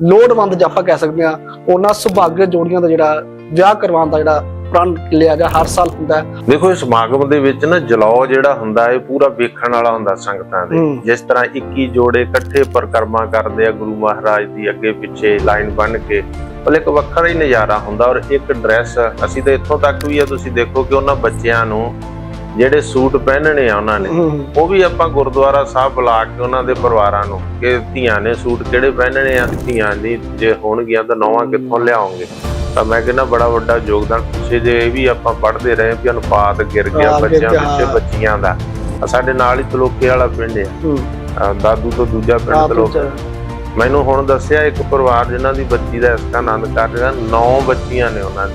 ਲੋੜਵੰਦ ਜੇ ਆਪਾਂ ਕਹਿ ਸਕਦੇ ਆ ਉਹਨਾਂ ਸੁਭਾਗਿਆ ਜੋੜੀਆਂ ਦਾ ਜਿਹੜਾ ਵਿਆਹ ਕਰਵਾਉਣ ਦਾ ਜਿਹੜਾ ਪ੍ਰਣ ਲਿਆ ਜਾ ਹਰ ਸਾਲ ਹੁੰਦਾ ਹੈ ਦੇਖੋ ਇਸ ਸਮਾਗਮ ਦੇ ਵਿੱਚ ਨਾ ਜਲੌ ਜਿਹੜਾ ਹੁੰਦਾ ਇਹ ਪੂਰਾ ਵੇਖਣ ਵਾਲਾ ਹੁੰਦਾ ਸੰਗਤਾਂ ਦੇ ਹੂੰ। ਜਿਸ ਤਰ੍ਹਾਂ 21 ਜੋੜੇ ਇਕੱਠੇ ਪਰਿਕਰਮਾ ਕਰਦੇ ਆ ਗੁਰੂ ਮਹਾਰਾਜ ਦੀ ਅੱਗੇ ਪਿੱਛੇ ਲਾਈਨ ਬੰਨ ਕੇ ਉਹ ਇੱਕ ਵੱਖਰਾ ਹੀ ਨਜ਼ਾਰਾ ਹੁੰਦਾ ਔਰ ਇੱਕ ਡਰੈਸ ਅਸੀਂ ਤਾਂ ਇੱਥੋਂ ਤੱਕ ਵੀ ਆ ਤੁਸੀਂ ਦੇਖੋ ਕਿ ਉਹਨਾਂ ਬੱਚਿਆਂ ਨੂੰ ਜਿਹੜੇ ਸੂਟ ਪਹਿਨਣੇ ਆ ਉਹਨਾਂ ਨੇ ਉਹ ਵੀ ਆਪਾਂ ਗੁਰਦੁਆਰਾ ਸਾਹਿਬ ਬੁਲਾ ਕੇ ਉਹਨਾਂ ਦੇ ਪਰਿਵਾਰਾਂ ਨੂੰ ਕਿ ਧੀਆਂ ਨੇ ਸੂਟ ਕਿਹੜੇ ਪਹਿਨਣੇ ਆ ਧੀਆਂ ਦੀ ਜੇ ਹੋਣਗੀਆਂ ਤਾਂ ਨੌਵਾਂ ਕਿੱਥੋਂ ਲਿਆਉਂਗੇ। ਤਾਂ ਮੈਂ ਕਹਿੰਦਾ ਬੜਾ ਵੱਡਾ ਯੋਗਦਾਨ ਪਿੱਛੇ ਜੇ ਇਹ ਵੀ ਆਪਾਂ ਪੜ੍ਹਦੇ ਰਹੇ ਵੀ ਅਨੁਪਾਤ ਗਿਰ ਗਿਆ ਬੱਚਿਆਂ ਹਾਂ। ਬੱਚੀਆਂ ਦਾ। ਸਾਡੇ ਨਾਲ ਹੀ ਤਲੋਕੇ ਵਾਲਾ ਪਿੰਡ ਹੂੰ। ਦਾਦੂ ਤੋਂ ਦੂਜਾ ਪਿੰਡ ਤਲੋਕ। ਮੈਨੂੰ ਹੁਣ ਦੱਸਿਆ ਇੱਕ ਪਰਿਵਾਰ ਜਿਨ੍ਹਾਂ ਦੀ ਬੱਚੀ ਦਾ ਇਸਕਾ ਆਨੰਦ ਕਰ ਰਿਹਾ ਨੌ ਬੱਚੀਆਂ ਨੇ ਉਹਨਾਂ ਦੀ।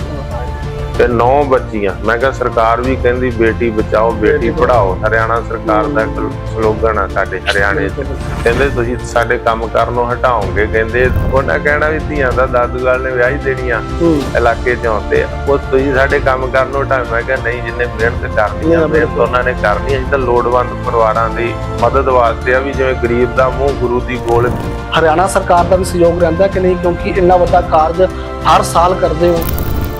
ਤੇ ਨੌ ਬੱਚੀਆਂ ਮੈਂ ਕਿਹਾ ਸਰਕਾਰ ਵੀ ਕਹਿੰਦੀ ਬੇਟੀ ਬਚਾਓ ਬੇਟੀ ਪੜਾਓ ਹਰਿਆਣਾ ਸਰਕਾਰ ਦਾ ਸਲੋਗਨ ਆ ਸਾਡੇ ਹਰਿਆਣੇ 'ਚ। ਕਹਿੰਦੇ ਤੁਸੀਂ ਸਾਡੇ ਕੰਮ ਕਰਨੋਂ ਹਟਾਓਗੇ। ਕਹਿੰਦੇ ਉਹਨਾਂ ਕਹਿਣਾ ਵੀ ਧੀਆਂ ਦਾ ਦਾਦੂਗਾਲ ਨੇ ਵਿਆਹ ਹੀ ਦੇਣੀਆਂ ਇਲਾਕੇ 'ਚ ਆਉਂਦੇ। ਉਹ ਤੁਸੀਂ ਸਾਡੇ ਕੰਮ ਕਰਨੋਂ ਹਟਾਓ। ਮੈਂ ਕਿਹਾ ਨਹੀਂ ਜਿੰਨੇ ਮਿਹਨਤ ਕਰਨੀ ਆ ਮਿਹਨਤ ਉਹਨਾਂ ਨੇ ਕਰਨੀ ਹੈ ਜਿੱਦਾਂ ਲੋੜਵੰਦ ਪਰਿਵਾਰਾਂ ਦੀ ਮਦਦ ਵਾਸਤੇ ਆ ਵੀ ਜਿਵੇਂ ਗਰੀਬ ਦਾ ਮੂੰਹ ਗੁਰੂ ਦੀ ਗੋਲ ਹਰਿਆਣਾ ਸਰਕਾਰ ਦਾ ਵੀ ਸਹਿਯੋਗ ਰਹਿੰਦਾ ਕਿ ਨਹੀਂ? ਕਿਉਂਕਿ ਇੰਨਾ ਵੱਡਾ ਕਾਰਜ ਹਰ ਸਾਲ ਕਰਦੇ ਹੋ।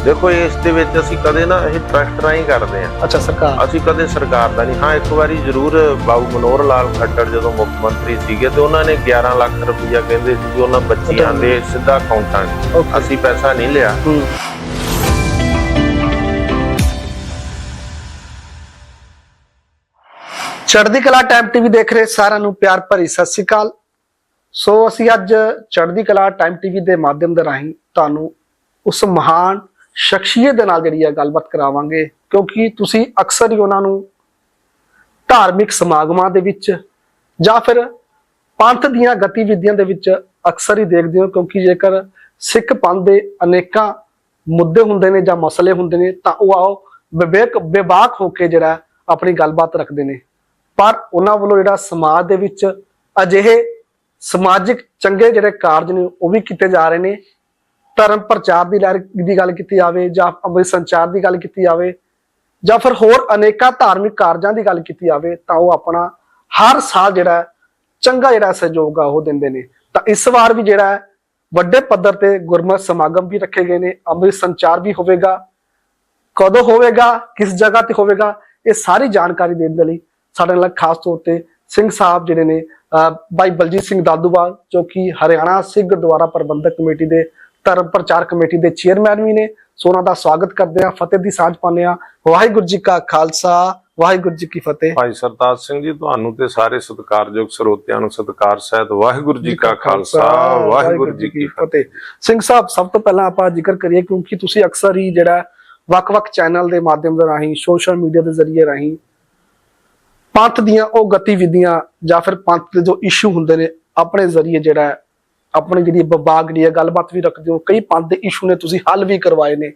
ਦੇਖੋ ਇਸ ਦੇ ਵਿੱਚ ਅਸੀਂ ਕਦੇ ਨਾ ਇਹ ਟਰਸਟ ਰਾਹੀਂ ਕਰਦੇ ਆ ਅੱਛਾ ਸਰਕਾਰ। ਅਸੀਂ ਕਦੇ ਸਰਕਾਰ ਦਾ ਨਹੀਂ। ਹਾਂ ਇੱਕ ਵਾਰੀ ਜ਼ਰੂਰ ਬਾਬੂ ਮਨੋਹਰ ਲਾਲ ਖੱਟੜ ਜਦੋਂ ਮੁੱਖ ਮੰਤਰੀ ਸੀਗੇ ਤੇ ਉਹਨਾਂ ਨੇ 11 ਲੱਖ ਰੁਪਈਆ ਕਹਿੰਦੇ ਸੀ ਕਿ ਉਹਨਾਂ ਬੱਚਿਆਂ ਦੇ ਸਿੱਧਾ ਅਕਾਊਂਟਾਂ 'ਚ. ਅਸੀਂ ਪੈਸਾ ਨਹੀਂ ਲਿਆ। ਹੂੰ। ਚੜ੍ਹਦੀ ਕਲਾ ਟਾਈਮ ਟੀਵੀ ਦੇਖ ਰਹੇ ਸਾਰਿਆਂ ਨੂੰ ਪਿਆਰ ਭਰੀ ਸਤਿ ਸ੍ਰੀ ਅਕਾਲ। ਸੋ ਅਸੀਂ ਅੱਜ ਚੜ੍ਹਦੀ ਕਲਾ ਟਾਈਮ ਟੀਵੀ ਦੇ ਮਾਧਿਅਮ ਦੇ ਰਾਹੀਂ ਤੁਹਾਨੂੰ ਉਸ ਮਹਾਨ ਸ਼ਖਸੀਅਤ ਦੇ ਨਾਲ ਜਿਹੜੀ ਹੈ ਗੱਲਬਾਤ ਕਰਾਵਾਂਗੇ, ਕਿਉਂਕਿ ਤੁਸੀਂ ਅਕਸਰ ਹੀ ਉਹਨਾਂ ਨੂੰ ਧਾਰਮਿਕ ਸਮਾਗਮਾਂ ਦੇ ਵਿੱਚ ਜਾਂ ਫਿਰ ਪੰਥ ਦੀਆਂ ਗਤੀਵਿਧੀਆਂ ਦੇ ਵਿੱਚ ਅਕਸਰ ਹੀ ਦੇਖਦੇ ਹੋ, ਕਿਉਂਕਿ ਜੇਕਰ ਸਿੱਖ ਪੰਥ ਦੇ ਅਨੇਕਾਂ ਮੁੱਦੇ ਹੁੰਦੇ ਨੇ ਜਾਂ ਮਸਲੇ ਹੁੰਦੇ ਨੇ, ਤਾਂ ਉਹ ਆਓ ਵਿਵੇਕ, ਵਿਵਾਕ ਹੋ ਕੇ ਜਿਹੜਾ ਆਪਣੀ ਗੱਲਬਾਤ ਰੱਖਦੇ ਨੇ। ਪਰ ਉਹਨਾਂ ਵੱਲੋਂ ਜਿਹੜਾ ਸਮਾਜ ਦੇ ਵਿੱਚ ਅਜਿਹੇ ਸਮਾਜਿਕ ਚੰਗੇ ਜਿਹੜੇ ਕਾਰਜ ਨੇ, ਉਹ ਵੀ ਕੀਤੇ ਜਾ ਰਹੇ ਨੇ। ਧਰਮ ਪ੍ਰਚਾਰ ਦੀ ਲਹਿਰ ਦੀ ਗੱਲ ਕੀਤੀ ਜਾਵੇ ਜਾਂ ਅੰਮ੍ਰਿਤ ਸੰਚਾਰ ਦੀ ਗੱਲ ਕੀਤੀ ਜਾਵੇ ਜਾਂ ਫਿਰ ਹੋਰ ਅਨੇਕਾਂ ਧਾਰਮਿਕ ਕਾਰਜਾਂ ਦੀ ਗੱਲ ਕੀਤੀ ਜਾਵੇ ਤਾਂ ਉਹ ਆਪਣਾ ਹਰ ਸਾਲ ਜਿਹੜਾ ਚੰਗਾ ਜਿਹੜਾ ਸਹਿਯੋਗ ਆ ਉਹ ਦਿੰਦੇ ਨੇ। ਤਾਂ ਇਸ ਵਾਰ ਵੀ ਜਿਹੜਾ ਹੈ, ਵੱਡੇ ਪੱਧਰ ਤੇ ਗੁਰਮਤਿ ਸਮਾਗਮ ਵੀ ਰੱਖੇ ਗਏ ਨੇ ਅੰਮ੍ਰਿਤ ਸੰਚਾਰ ਵੀ ਹੋਵੇਗਾ। ਕਦੋਂ ਹੋਵੇਗਾ ਕਿਸ ਜਗ੍ਹਾ ਤੇ ਹੋਵੇਗਾ ਇਹ ਸਾਰੀ ਜਾਣਕਾਰੀ ਦੇਣ ਦੇ ਲਈ ਸਾਡੇ ਨਾਲ ਖਾਸ ਤੌਰ ਤੇ ਸਿੰਘ ਸਾਹਿਬ ਜਿਹੜੇ ਨੇ ਅਹ ਬਾਈ ਬਲਜੀਤ ਸਿੰਘ ਦਾਦੂਵਾਲ ਜੋ ਕਿ ਹਰਿਆਣਾ ਸਿੱਖ ਗੁਰਦੁਆਰਾ ਪ੍ਰਬੰਧਕ ਕਮੇਟੀ ਦੇ ਧਰਮ ਪ੍ਰਚਾਰ ਕਮੇਟੀ ਦੇ ਚੇਅਰਮੈਨ ਵੀ ਨੇ। ਸੋ ਉਹਨਾਂ ਦਾ ਸਵਾਗਤ ਕਰਦੇ ਆ ਫਤਿਹ ਦੀ ਸਾਂਝ ਪਾਉਂਦੇ ਆ ਵਾਹਿਗੁਰੂ ਜੀ ਕਾ ਖਾਲਸਾ ਵਾਹਿਗੁਰੂ ਜੀ ਕੀ ਫਤਿਹ। ਭਾਈ ਸਰਤਾਜ ਸਿੰਘ ਜੀ ਤੁਹਾਨੂੰ ਤੇ ਸਾਰੇ ਸਤਿਕਾਰਯੋਗ ਸਰੋਤਿਆਂ ਨੂੰ ਸਤਿਕਾਰ ਸਹਿਤ ਵਾਹਿਗੁਰੂ ਜੀ ਕਾ ਖਾਲਸਾ ਵਾਹਿਗੁਰੂ ਜੀ ਕੀ ਫਤਿਹ। ਸਿੰਘ ਸਾਹਿਬ ਸਭ ਤੋਂ ਪਹਿਲਾਂ ਆਪਾਂ ਜ਼ਿਕਰ ਕਰੀਏ ਕਿਉਂਕਿ ਤੁਸੀਂ ਅਕਸਰ ਹੀ ਜਿਹੜਾ ਵੱਖ-ਵੱਖ ਚੈਨਲ ਦੇ ਮਾਧਿਅਮ ਦੇ ਰਾਹੀਂ ਸੋਸ਼ਲ ਮੀਡੀਆ ਦੇ ਜ਼ਰੀਏ ਰਾਹੀਂ ਪੰਥ ਦੀਆਂ ਉਹ ਗਤੀਵਿਧੀਆਂ ਜਾਂ ਫਿਰ ਪੰਥ ਦੇ ਜੋ ਇਸ਼ੂ ਹੁੰਦੇ ਨੇ ਆਪਣੇ ਜ਼ਰੀਏ ਜਿਹੜਾ ਆਪਣੀ ਜਿਹੜੀ ਵਿਭਾਗ ਜਿਹੜੀ ਹੈ ਗੱਲਬਾਤ ਵੀ ਰੱਖਦੇ ਹੋ। ਕਈ ਪੰਥ ਦੇ ਇਸ਼ੂ ਨੇ ਤੁਸੀਂ ਹੱਲ ਵੀ ਕਰਵਾਏ ਨੇ।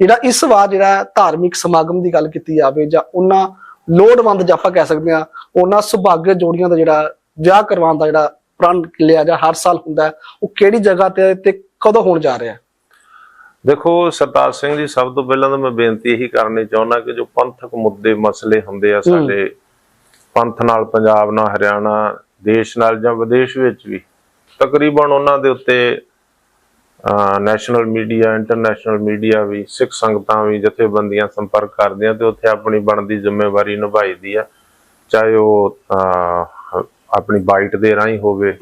ਜਿਹੜਾ ਇਸ ਵਾਰ ਜਿਹੜਾ ਧਾਰਮਿਕ ਸਮਾਗਮ ਦੀ ਗੱਲ ਕੀਤੀ ਜਾਵੇ ਜਾਂ ਉਹਨਾਂ ਲੋੜਵੰਦ ਜੇ ਆਪਾਂ ਕਹਿ ਸਕਦੇ ਆ ਉਹਨਾਂ ਸੁਭਾਗਿਆ ਜੋੜੀਆਂ ਦਾ ਜਿਹੜਾ ਵਿਆਹ ਕਰਵਾਉਣ ਦਾ ਜਿਹੜਾ ਪ੍ਰਣ ਲਿਆ ਜਾ ਹਰ ਸਾਲ ਹੁੰਦਾ ਉਹ ਕਿਹੜੀ ਜਗ੍ਹਾ ਤੇ ਤੇ ਕਦੋਂ ਹੋਣ ਜਾ ਰਿਹਾ ਦੇਖੋ ਸਰਤਾਜ ਸਿੰਘ ਜੀ ਸਭ ਤੋਂ ਪਹਿਲਾਂ ਤਾਂ ਮੈਂ ਬੇਨਤੀ ਇਹੀ ਕਰਨੀ ਚਾਹੁੰਦਾ ਕਿ ਜੋ ਪੰਥਕ ਮੁੱਦੇ ਮਸਲੇ ਹੁੰਦੇ ਆ ਸਾਡੇ ਪੰਥ ਨਾਲ ਪੰਜਾਬ ਨਾਲ ਹਰਿਆਣਾ ਦੇਸ਼ ਨਾਲ ਜਾਂ ਵਿਦੇਸ਼ ਵਿੱਚ ਵੀ ਤਕਰੀਬਨ ਉਹਨਾਂ ਦੇ ਉੱਤੇ ਨੈਸ਼ਨਲ ਮੀਡੀਆ ਇੰਟਰਨੈਸ਼ਨਲ ਮੀਡੀਆ ਵੀ ਸਿੱਖ ਸੰਗਤਾਂ ਵੀ ਜਥੇਬੰਦੀਆਂ ਸੰਪਰਕ ਕਰਦੀਆਂ ਤੇ ਉੱਥੇ ਆਪਣੀ ਬਣਦੀ ਜ਼ਿੰਮੇਵਾਰੀ ਨਿਭਾਈਦੀ ਆ। ਚਾਹੇ ਉਹ ਆਪਣੀ ਬਾਈਟ ਦੇ ਰਾਹੀਂ ਹੋਵੇ